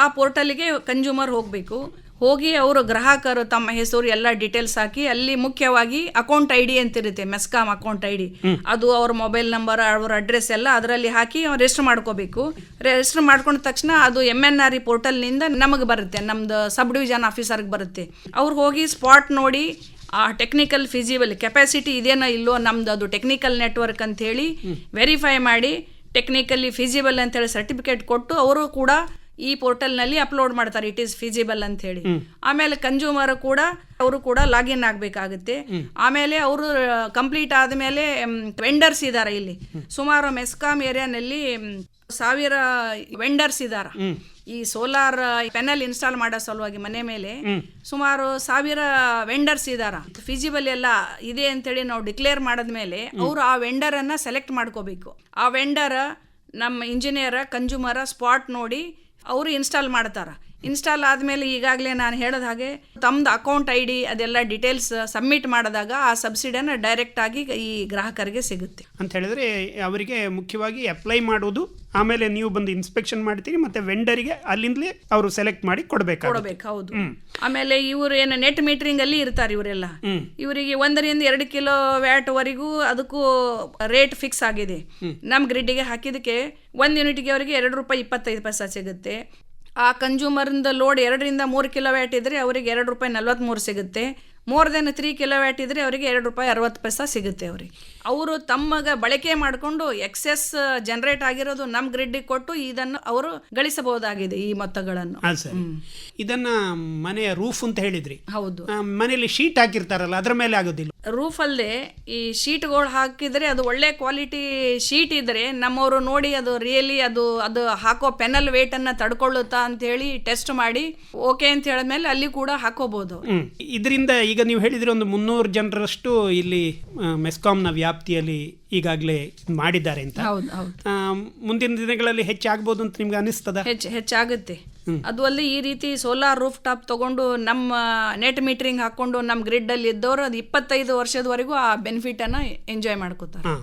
ಆ ಪೋರ್ಟಲ್ಗೆ ಕನ್ಸ್ಯೂಮರ್ ಹೋಗಬೇಕು. ಹೋಗಿ ಅವರು ಗ್ರಾಹಕರು ತಮ್ಮ ಹೆಸರು ಎಲ್ಲ ಡೀಟೇಲ್ಸ್ ಹಾಕಿ ಅಲ್ಲಿ ಮುಖ್ಯವಾಗಿ ಅಕೌಂಟ್ ಐ ಡಿ ಅಂತಿರುತ್ತೆ ಮೆಸ್ಕಾಮ್ ಅಕೌಂಟ್ ಐ ಡಿ ಅದು ಅವ್ರ ಮೊಬೈಲ್ ನಂಬರ್ ಅವ್ರ ಅಡ್ರೆಸ್ ಎಲ್ಲ ಅದರಲ್ಲಿ ಹಾಕಿ ರಿಜಿಸ್ಟರ್ ಮಾಡ್ಕೋಬೇಕು. ರಿಜಿಸ್ಟರ್ ಮಾಡ್ಕೊಂಡ ತಕ್ಷಣ ಅದು ಎಂ ಎನ್ ಆರ್ ಇ ಪೋರ್ಟಲ್ನಿಂದ ನಮಗೆ ಬರುತ್ತೆ ನಮ್ದು ಸಬ್ ಡಿವಿಷನ್ ಆಫೀಸರ್ಗೆ ಬರುತ್ತೆ. ಅವ್ರು ಹೋಗಿ ಸ್ಪಾಟ್ ನೋಡಿ ಆ ಟೆಕ್ನಿಕಲ್ ಫಿಸಿಬಲ್ ಕೆಪಾಸಿಟಿ ಇದೇನೋ ಇಲ್ಲೋ ನಮ್ದು ಅದು ಟೆಕ್ನಿಕಲ್ ನೆಟ್ವರ್ಕ್ ಅಂತ ಹೇಳಿ ವೆರಿಫೈ ಮಾಡಿ ಟೆಕ್ನಿಕಲಿ ಫಿಸಿಬಲ್ ಅಂತೇಳಿ ಸರ್ಟಿಫಿಕೇಟ್ ಕೊಟ್ಟು ಅವರು ಕೂಡ ಈ ಪೋರ್ಟಲ್ನಲ್ಲಿ ಅಪ್ಲೋಡ್ ಮಾಡ್ತಾರೆ. ಇಟ್ ಈಸ್ ಫಿಸಿಬಲ್ ಅಂತ ಹೇಳಿ ಆಮೇಲೆ ಕನ್ಸ್ಯೂಮರ್ ಕೂಡ ಅವರು ಕೂಡ ಲಾಗಿನ್ ಆಗಬೇಕಾಗುತ್ತೆ. ಆಮೇಲೆ ಅವರು ಕಂಪ್ಲೀಟ್ ಆದಮೇಲೆ ವೆಂಡರ್ಸ್ ಇದ್ದಾರೆ ಇಲ್ಲಿ. ಸುಮಾರು ಮೆಸ್ಕಾಂ ಏರಿಯಾನಲ್ಲಿ ಸಾವಿರ ವೆಂಡರ್ಸ್ ಇದ್ದಾರೆ ಈ ಸೋಲಾರ್ ಪ್ಯಾನಲ್ ಇನ್ಸ್ಟಾಲ್ ಮಾಡೋ ಸಲುವಾಗಿ ಮನೆ ಮೇಲೆ ಸುಮಾರು ಸಾವಿರ ವೆಂಡರ್ಸ್ ಇದಾರ. ಫಿಸಿಬಲ್ ಎಲ್ಲ ಇದೆ ಅಂತೇಳಿ ನಾವು ಡಿಕ್ಲೇರ್ ಮಾಡಿದ್ಮೇಲೆ ಅವರು ಆ ವೆಂಡರ್ ಅನ್ನ ಸೆಲೆಕ್ಟ್ ಮಾಡ್ಕೋಬೇಕು. ಆ ವೆಂಡರ್ ನಮ್ಮ ಇಂಜಿನಿಯರ್ ಕನ್ಸ್ಯೂಮರ ಸ್ಪಾಟ್ ನೋಡಿ ಅವರು ಇನ್ಸ್ಟಾಲ್ ಮಾಡ್ತಾರ. ಇನ್ಸ್ಟಾಲ್ ಆದಮೇಲೆ ಈಗಾಗಲೇ ನಾನು ಹೇಳೋದ ಹಾಗೆ ತಮ್ಮದು ಅಕೌಂಟ್ ಐ ಡಿ ಅದೆಲ್ಲ ಡೀಟೇಲ್ಸ್ ಸಬ್ಮಿಟ್ ಮಾಡಿದಾಗ ಆ ಸಬ್ಸಿಡಿಯನ್ನು ಡೈರೆಕ್ಟ್ ಆಗಿ ಈ ಗ್ರಾಹಕರಿಗೆ ಸಿಗುತ್ತೆ. ಅಂತ ಹೇಳಿದ್ರೆ ಅವರಿಗೆ ಮುಖ್ಯವಾಗಿ ಅಪ್ಲೈ ಮಾಡೋದು ಆಮೇಲೆ ನೀವು ಬಂದು ಇನ್ಸ್ಪೆಕ್ಷನ್ ಮಾಡ್ತೀರಿ ಮತ್ತೆ ವೆಂಡರಿಗೆ ಅಲ್ಲಿಂದಲೇ ಅವರು ಸೆಲೆಕ್ಟ್ ಮಾಡಿ ಕೊಡಬೇಕು ಕೊಡಬೇಕು ಹೌದು. ಆಮೇಲೆ ಇವರು ಏನು ನೆಟ್ ಮೀಟರಿಂಗ್ ಅಲ್ಲಿ ಇರ್ತಾರೆ ಇವರೆಲ್ಲ. ಇವರಿಗೆ ಒಂದರಿಂದ ಎರಡು ಕಿಲೋ ವ್ಯಾಟ್ ವರೆಗೂ ಅದಕ್ಕೂ ರೇಟ್ ಫಿಕ್ಸ್ ಆಗಿದೆ. ನಮ್ಮ ಗ್ರಿಡ್ಗೆ ಹಾಕಿದಕ್ಕೆ ಒಂದು ಯೂನಿಟ್ಗೆ ಅವರಿಗೆ ಎರಡು ರೂಪಾಯಿ ಇಪ್ಪತ್ತೈದು ಪೈಸಾ ಸಿಗುತ್ತೆ. ಆ ಕನ್ಸ್ಯೂಮರಿಂದ ಲೋಡ್ ಎರಡರಿಂದ ಮೂರು ಕಿಲೋ ವ್ಯಾಟ್ ಇದ್ದರೆ ಅವರಿಗೆ ಎರಡು ರೂಪಾಯಿ ನಲ್ವತ್ತ್ಮೂರು ಸಿಗುತ್ತೆ. More than three kilo watt ಇದ್ದರೆ ಅವರಿಗೆ ಎರಡು ರೂಪಾಯಿ ಅರವತ್ತು ಪೈಸಾ ಸಿಗುತ್ತೆ ಅವರಿಗೆ. ಅವರು ತಮ್ಮಗ ಬಳಕೆ ಮಾಡಿಕೊಂಡು ಎಕ್ಸೆಸ್ ಜನರೇಟ್ ಆಗಿರೋದು ನಮ್ಮ ಗ್ರಿಡ್ಡಿಗೆ ಕೊಟ್ಟು ಇದನ್ನು ಅವರು ಗಳಿಸಬಹುದಾಗಿದೆ ಈ ಮೊತ್ತಗಳನ್ನು. ಇದನ್ನ ಮನೆಯ ರೂಫ್ ಅಂತ ಹೇಳಿದ್ರಿ. ಹೌದು. ಮನೆಯಲ್ಲಿ ಶೀಟ್ ಹಾಕಿರ್ತಾರಲ್ಲ ಅದ್ರ ಮೇಲೆ ಆಗೋದಿಲ್ಲ. ರೂಫ್ ಅಲ್ಲದೆ ಈ ಶೀಟ್ಗಳು ಹಾಕಿದ್ರೆ ಅದು ಒಳ್ಳೆ ಕ್ವಾಲಿಟಿ ಶೀಟ್ ಇದ್ರೆ ನಮ್ಮವರು ನೋಡಿ ಅದು ರಿಯಲಿ ಅದು ಅದು ಹಾಕೋ ಪೆನಲ್ ವೇಟ್ ಅನ್ನ ತಡ್ಕೊಳ್ಳುತ್ತಾ ಅಂತ ಹೇಳಿ ಟೆಸ್ಟ್ ಮಾಡಿ ಓಕೆ ಅಂತ ಹೇಳಿದ್ಮೇಲೆ ಅಲ್ಲಿ ಕೂಡ ಹಾಕೋಬಹುದು ಇದರಿಂದ ಈಗ ನೀವು ಹೇಳಿದ್ರೆ ಒಂದು ಮುನ್ನೂರು ಜನರಷ್ಟು ಇಲ್ಲಿ ಮೆಸ್ಕಾಂನ ಮೆಸ್ಕಾಂನ ವ್ಯಾಪ್ತಿಯಲ್ಲಿ ಈಗಾಗಲೇ ಮಾಡಿದ್ದಾರೆ ಅಂತ. ಮುಂದಿನ ದಿನಗಳಲ್ಲಿ ಹೆಚ್ಚಾಗಬಹುದು ಅಂತ ನಿಮ್ಗೆ ಅನಿಸ್ತದ ಹೆಚ್ಚು ಹೆಚ್ಚಾಗುತ್ತೆ. ಅದು ಅಲ್ಲಿ ಈ ರೀತಿ ಸೋಲಾರ್ ರೂಫ್ ಟಾಪ್ ತಗೊಂಡು ನಮ್ಮ ನೆಟ್ ಮೀಟರಿಂಗ್ ಹಾಕೊಂಡು ನಮ್ಮ ಗ್ರಿಡ್ ಅಲ್ಲಿ ಇದ್ದವರು ಅದು ಇಪ್ಪತ್ತೈದು ವರ್ಷದವರೆಗೂ ಆ ಬೆನಿಫಿಟ್ ಅನ್ನ ಎಂಜಾಯ್ ಮಾಡ್ಕೋತಾರೆ.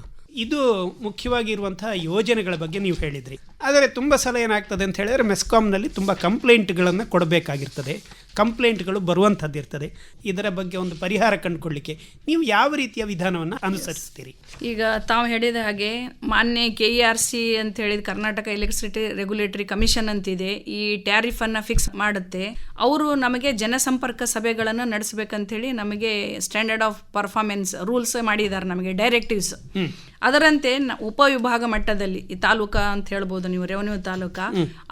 ಇದು ಮುಖ್ಯವಾಗಿ ಇರುವಂತಹ ಯೋಜನೆಗಳ ಬಗ್ಗೆ ನೀವು ಹೇಳಿದ್ರಿ. ಆದರೆ ತುಂಬಾ ಸಲ ಏನಾಗ್ತದೆ ಅಂತ ಹೇಳಿದ್ರೆ ಮೆಸ್ಕಾಂನಲ್ಲಿ ತುಂಬ ಕಂಪ್ಲೇಂಟ್ಗಳನ್ನು ಕೊಡಬೇಕಾಗಿರ್ತದೆ. ಕಂಪ್ಲೇಂಟ್ಗಳು ಬರುವಂಥದ್ದು ಇರ್ತದೆ. ಇದರ ಬಗ್ಗೆ ಒಂದು ಪರಿಹಾರ ಕಂಡುಕೊಳ್ಳಿಕ್ಕೆ ನೀವು ಯಾವ ರೀತಿಯ ವಿಧಾನವನ್ನು ಅನುಸರಿಸ್ತೀರಿ? ಈಗ ತಾವು ಹೇಳಿದ ಹಾಗೆ ಮಾನ್ಯ ಕೆ ಇ ಆರ್ ಸಿ ಅಂತ ಹೇಳಿದ ಕರ್ನಾಟಕ ಎಲೆಕ್ಟ್ರಿಸಿಟಿ ರೆಗ್ಯುಲೇಟರಿ ಕಮಿಷನ್ ಅಂತಿದೆ. ಈ ಟ್ಯಾರಿಫ್ ಅನ್ನ ಫಿಕ್ಸ್ ಮಾಡುತ್ತೆ. ಅವರು ನಮಗೆ ಜನಸಂಪರ್ಕ ಸಭೆಗಳನ್ನು ನಡೆಸಬೇಕಂತೇಳಿ ನಮಗೆ ಸ್ಟ್ಯಾಂಡರ್ಡ್ ಆಫ್ ಪರ್ಫಾರ್ಮೆನ್ಸ್ ರೂಲ್ಸ್ ಮಾಡಿದ್ದಾರೆ ನಮಗೆ ಡೈರೆಕ್ಟಿವ್ಸ್ ಅದರಂತೆ ಉಪವಿಭಾಗ ಮಟ್ಟದಲ್ಲಿ ಈ ತಾಲೂಕಾ ಅಂತ ಹೇಳ್ಬೋದು ನೀವು ರೆವೆನ್ಯೂ ತಾಲೂಕಾ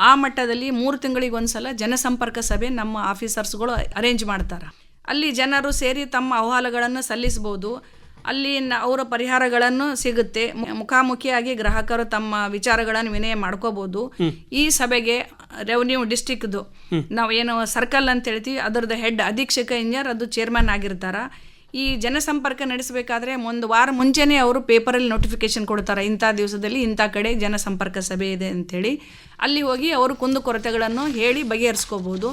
ಆ ಮಟ್ಟದಲ್ಲಿ ಮೂರು ತಿಂಗಳಿಗೆ ಒಂದ್ಸಲ ಜನಸಂಪರ್ಕ ಸಭೆ ನಮ್ಮ ಆಫೀಸರ್ಸ್ಗಳು ಅರೇಂಜ್ ಮಾಡ್ತಾರೆ. ಅಲ್ಲಿ ಜನರು ಸೇರಿ ತಮ್ಮ ಅಹವಾಲುಗಳನ್ನು ಸಲ್ಲಿಸಬಹುದು. ಅಲ್ಲಿ ಅವರ ಪರಿಹಾರಗಳನ್ನು ಸಿಗುತ್ತೆ. ಮುಖಾಮುಖಿಯಾಗಿ ಗ್ರಾಹಕರು ತಮ್ಮ ವಿಚಾರಗಳನ್ನು ವಿನಯ ಮಾಡ್ಕೋಬಹುದು. ಈ ಸಭೆಗೆ ರೆವೆನ್ಯೂ ಡಿಸ್ಟಿಕ್ದು ನಾವು ಏನು ಸರ್ಕಲ್ ಅಂತ ಹೇಳ್ತೀವಿ. ಅದರದ್ದು ಹೆಡ್ ಅಧೀಕ್ಷಕ ಇಂಜಿನಿಯರ್ ಅದು ಚೇರ್ಮನ್ ಆಗಿರ್ತಾರ. ಈ ಜನಸಂಪರ್ಕ ನಡೆಸಬೇಕಾದ್ರೆ ಒಂದು ವಾರ ಮುಂಚೆನೇ ಅವರು ಪೇಪರಲ್ಲಿ ನೋಟಿಫಿಕೇಶನ್ ಕೊಡ್ತಾರೆ. ಇಂಥ ದಿವಸದಲ್ಲಿ ಇಂಥ ಕಡೆ ಜನಸಂಪರ್ಕ ಸಭೆ ಇದೆ ಅಂತೇಳಿ. ಅಲ್ಲಿ ಹೋಗಿ ಅವರು ಕುಂದುಕೊರತೆಗಳನ್ನು ಹೇಳಿ ಬಗೆಹರಿಸ್ಕೋಬಹುದು.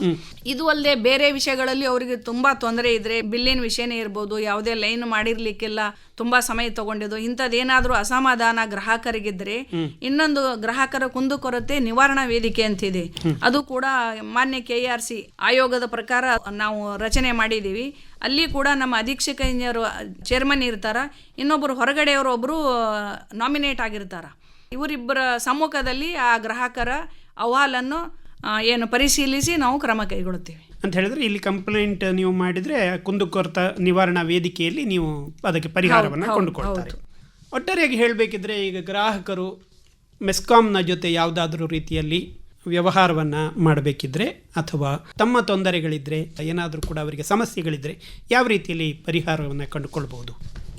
ಇದು ಅಲ್ಲದೆ ಬೇರೆ ವಿಷಯಗಳಲ್ಲಿ ಅವರಿಗೆ ತುಂಬಾ ತೊಂದರೆ ಇದ್ರೆ ಬಿಲ್ಲಿನ ವಿಷಯನೇ ಇರ್ಬೋದು ಯಾವುದೇ ಲೈನ್ ಮಾಡಿರ್ಲಿಕ್ಕೆಲ್ಲ ತುಂಬಾ ಸಮಯ ತಗೊಂಡಿದ್ದು ಇಂಥದ್ದೇನಾದ್ರೂ ಅಸಮಾಧಾನ ಗ್ರಾಹಕರಿಗಿದ್ರೆ ಇನ್ನೊಂದು ಗ್ರಾಹಕರ ಕುಂದುಕೊರತೆ ನಿವಾರಣಾ ವೇದಿಕೆ ಅಂತಿದೆ. ಅದು ಕೂಡ ಮಾನ್ಯ ಕೆ ಆರ್ ಸಿ ಆಯೋಗದ ಪ್ರಕಾರ ನಾವು ರಚನೆ ಮಾಡಿದ್ದೀವಿ. ಅಲ್ಲಿ ಕೂಡ ನಮ್ಮ ಅಧೀಕ್ಷಕ ಇಂಜಿನಿಯರ್ ಚೇರ್ಮನ್ ಇರ್ತಾರ ಇನ್ನೊಬ್ಬರು ಹೊರಗಡೆಯವರು ಒಬ್ಬರು ನಾಮಿನೇಟ್ ಆಗಿರ್ತಾರ. ಇವರಿಬ್ಬರ ಸಮ್ಮುಖದಲ್ಲಿ ಆ ಗ್ರಾಹಕರ ಅಹವಾಲನ್ನು ಏನು ಪರಿಶೀಲಿಸಿ ನಾವು ಕ್ರಮ ಕೈಗೊಳ್ಳುತ್ತೇವೆ. ಅಂತ ಹೇಳಿದ್ರೆ ಇಲ್ಲಿ ಕಂಪ್ಲೇಂಟ್ ನೀವು ಮಾಡಿದರೆ ಕುಂದುಕೊರತ ನಿವಾರಣಾ ವೇದಿಕೆಯಲ್ಲಿ ನೀವು ಅದಕ್ಕೆ ಪರಿಹಾರವನ್ನು ಕಂಡುಕೊಳ್ತಾರೆ. ಒಟ್ಟಾರೆಯಾಗಿ ಹೇಳಬೇಕಿದ್ರೆ ಈಗ ಗ್ರಾಹಕರು ಮೆಸ್ಕಾಂನ ಜೊತೆ ಯಾವುದಾದ್ರೂ ರೀತಿಯಲ್ಲಿ ವ್ಯವಹಾರವನ್ನು ಮಾಡಬೇಕಿದ್ರೆ ಅಥವಾ ತಮ್ಮ ತೊಂದರೆಗಳಿದ್ದರೆ ಏನಾದರೂ ಕೂಡ ಅವರಿಗೆ ಸಮಸ್ಯೆಗಳಿದ್ದರೆ ಯಾವ ರೀತಿಯಲ್ಲಿ ಪರಿಹಾರವನ್ನು ಕಂಡುಕೊಳ್ಬೋದು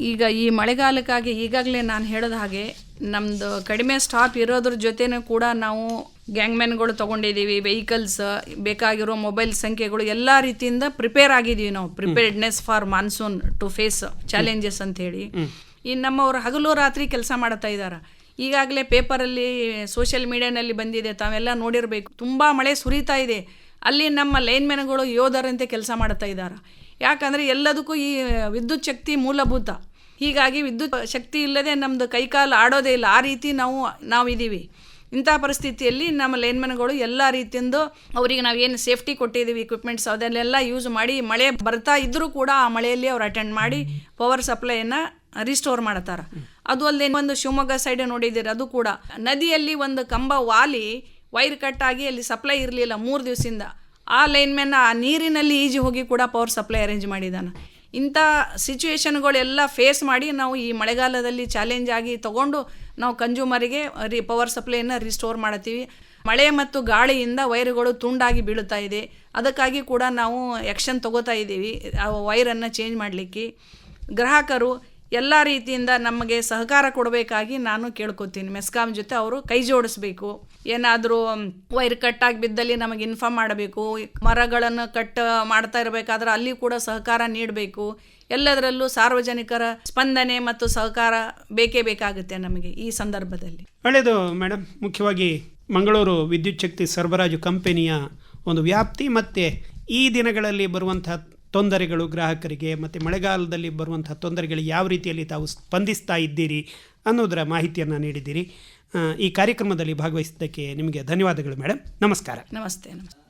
ಈಗ ಈ ಮಳೆಗಾಲಕ್ಕಾಗಿ ಈಗಾಗಲೇ ನಾನು ಹೇಳಿದ ಹಾಗೆ ನಮ್ಮದು ಕಡಿಮೆ ಸ್ಟಾಪ್ ಇರೋದ್ರ ಜೊತೆನೂ ಕೂಡ ನಾವು ಗ್ಯಾಂಗ್ಮ್ಯಾನ್ಗಳು ತಗೊಂಡಿದೀವಿ ವೆಹಿಕಲ್ಸ್ ಬೇಕಾಗಿರೋ ಮೊಬೈಲ್ ಸಂಖ್ಯೆಗಳು ಎಲ್ಲ ರೀತಿಯಿಂದ ಪ್ರಿಪೇರ್ ಆಗಿದೀವಿ ನಾವು. Preparedness for monsoon to face challenges ಅಂತ ಹೇಳಿ ಈ ನಮ್ಮವರು ಹಗಲು ರಾತ್ರಿ ಕೆಲಸ ಮಾಡ್ತಾ ಇದ್ದಾರೆ ಈಗಾಗಲೇ ಪೇಪರಲ್ಲಿ ಸೋಷಿಯಲ್ ಮೀಡಿಯಾನಲ್ಲಿ ಬಂದಿದೆ ತಾವೆಲ್ಲ ನೋಡಿರಬೇಕು. ತುಂಬ ಮಳೆ ಸುರಿತಾ ಇದೆ. ಅಲ್ಲಿ ನಮ್ಮ ಲೈನ್ಮೆನ್ಗಳು ಯೋಧರಂತೆ ಕೆಲಸ ಮಾಡ್ತಾ ಇದ್ದಾರೆ ಯಾಕಂದರೆ ಎಲ್ಲದಕ್ಕೂ ಈ ವಿದ್ಯುತ್ ಶಕ್ತಿ ಮೂಲಭೂತ. ಹೀಗಾಗಿ ವಿದ್ಯುತ್ ಶಕ್ತಿ ಇಲ್ಲದೆ ನಮ್ಮದು ಕೈಕಾಲು ಆಡೋದೇ ಇಲ್ಲ. ಆ ರೀತಿ ನಾವು ನಾವಿದ್ದೀವಿ ಇಂಥ ಪರಿಸ್ಥಿತಿಯಲ್ಲಿ ನಮ್ಮ ಲೈನ್ಮನ್ಗಳು ಎಲ್ಲ ರೀತಿಯಿಂದ ಅವರಿಗೆ ನಾವು ಏನು ಸೇಫ್ಟಿ ಕೊಟ್ಟಿದ್ದೀವಿ ಇಕ್ವಿಪ್ಮೆಂಟ್ಸ್ ಅದನ್ನೆಲ್ಲ ಯೂಸ್ ಮಾಡಿ, ಮಳೆ ಬರ್ತಾ ಇದ್ದರೂ ಕೂಡ ಆ ಮಳೆಯಲ್ಲಿ ಅವ್ರು ಅಟೆಂಡ್ ಮಾಡಿ ಪವರ್ ಸಪ್ಲೈಯನ್ನು ರಿಸ್ಟೋರ್ ಮಾಡ್ತಾರೆ. ಅದು ಅಲ್ಲದೆ ಒಂದು ಶಿವಮೊಗ್ಗ ಸೈಡ್ ನೋಡಿದ್ದೀರಿ, ಅದು ಕೂಡ. ನದಿಯಲ್ಲಿ ಒಂದು ಕಂಬ ವಾಲಿ ವೈರ್ ಕಟ್ ಆಗಿ ಅಲ್ಲಿ ಸಪ್ಲೈ ಇರಲಿಲ್ಲ ಮೂರು ದಿವಸದಿಂದ. ಆ ಲೈನ್ಮ್ಯಾನ್ ಆ ನೀರಿನಲ್ಲಿ ಈಜಿ ಹೋಗಿ ಕೂಡ ಪವರ್ ಸಪ್ಲೈ ಅರೇಂಜ್ ಮಾಡಿದ್ದಾನೆ ಇಂಥ ಸಿಚುವೇಶನ್ಗಳೆಲ್ಲ ಫೇಸ್ ಮಾಡಿ ನಾವು ಈ ಮಳೆಗಾಲದಲ್ಲಿ ಚಾಲೆಂಜ್ ಆಗಿ ತಗೊಂಡು ನಾವು ಕನ್ಸ್ಯೂಮರಿಗೆ ರಿ ಪವರ್ ಸಪ್ಲೈನ ರಿಸ್ಟೋರ್ ಮಾಡ್ತೀವಿ ಮಳೆ ಮತ್ತು ಗಾಳಿಯಿಂದ ವೈರ್ಗಳು ತುಂಡಾಗಿ ಬೀಳುತ್ತಾ ಇದೆ. ಅದಕ್ಕಾಗಿ ಕೂಡ ನಾವು ಆ್ಯಕ್ಷನ್ ತಗೋತಾ ಇದ್ದೀವಿ. ಆ ವೈರನ್ನು ಚೇಂಜ್ ಮಾಡಲಿಕ್ಕೆ. ಗ್ರಾಹಕರು ಎಲ್ಲ ರೀತಿಯಿಂದ ನಮಗೆ ಸಹಕಾರ ಕೊಡಬೇಕಾಗಿ ನಾನು ಕೇಳ್ಕೊತೀನಿ. ಮೆಸ್ಕಾಂ ಜೊತೆ ಅವರು ಕೈ ಜೋಡಿಸ್ಬೇಕು. ಏನಾದರೂ ವೈರ್ ಕಟ್ಟಾಗಿ ಬಿದ್ದಲ್ಲಿ ನಮಗೆ ಇನ್ಫಾರ್ಮ್ ಮಾಡಬೇಕು, ಮರಗಳನ್ನು ಕಟ್ ಮಾಡ್ತಾ ಇರಬೇಕಾದ್ರೆ ಅಲ್ಲಿ ಕೂಡ ಸಹಕಾರ ನೀಡಬೇಕು. ಎಲ್ಲದರಲ್ಲೂ ಸಾರ್ವಜನಿಕರ ಸ್ಪಂದನೆ ಮತ್ತು ಸಹಕಾರ ಬೇಕೇ ಬೇಕಾಗುತ್ತೆ ನಮಗೆ ಈ ಸಂದರ್ಭದಲ್ಲಿ. ಒಳ್ಳೆಯದು ಮೇಡಮ್ ಮುಖ್ಯವಾಗಿ ಮಂಗಳೂರು ವಿದ್ಯುತ್ ಶಕ್ತಿ ಸರಬರಾಜು ಕಂಪನಿಯ ಒಂದು ವ್ಯಾಪ್ತಿ ಮತ್ತು ಈ ದಿನಗಳಲ್ಲಿ ಬರುವಂತಹ ತೊಂದರೆಗಳು ಗ್ರಾಹಕರಿಗೆ ಮತ್ತು ಮಳೆಗಾಲದಲ್ಲಿ ಬರುವಂತಹ ತೊಂದರೆಗಳಿಗೆ ಯಾವ ರೀತಿಯಲ್ಲಿ ತಾವು ಸ್ಪಂದಿಸ್ತಾ ಇದ್ದೀರಿ ಅನ್ನೋದರ ಮಾಹಿತಿಯನ್ನು ನೀಡಿದ್ದೀರಿ. ಈ ಕಾರ್ಯಕ್ರಮದಲ್ಲಿ ಭಾಗವಹಿಸಿದ್ದಕ್ಕೆ ನಿಮಗೆ ಧನ್ಯವಾದಗಳು ಮೇಡಮ್ ನಮಸ್ಕಾರ. ನಮಸ್ತೆ ನಮಸ್ತೆ.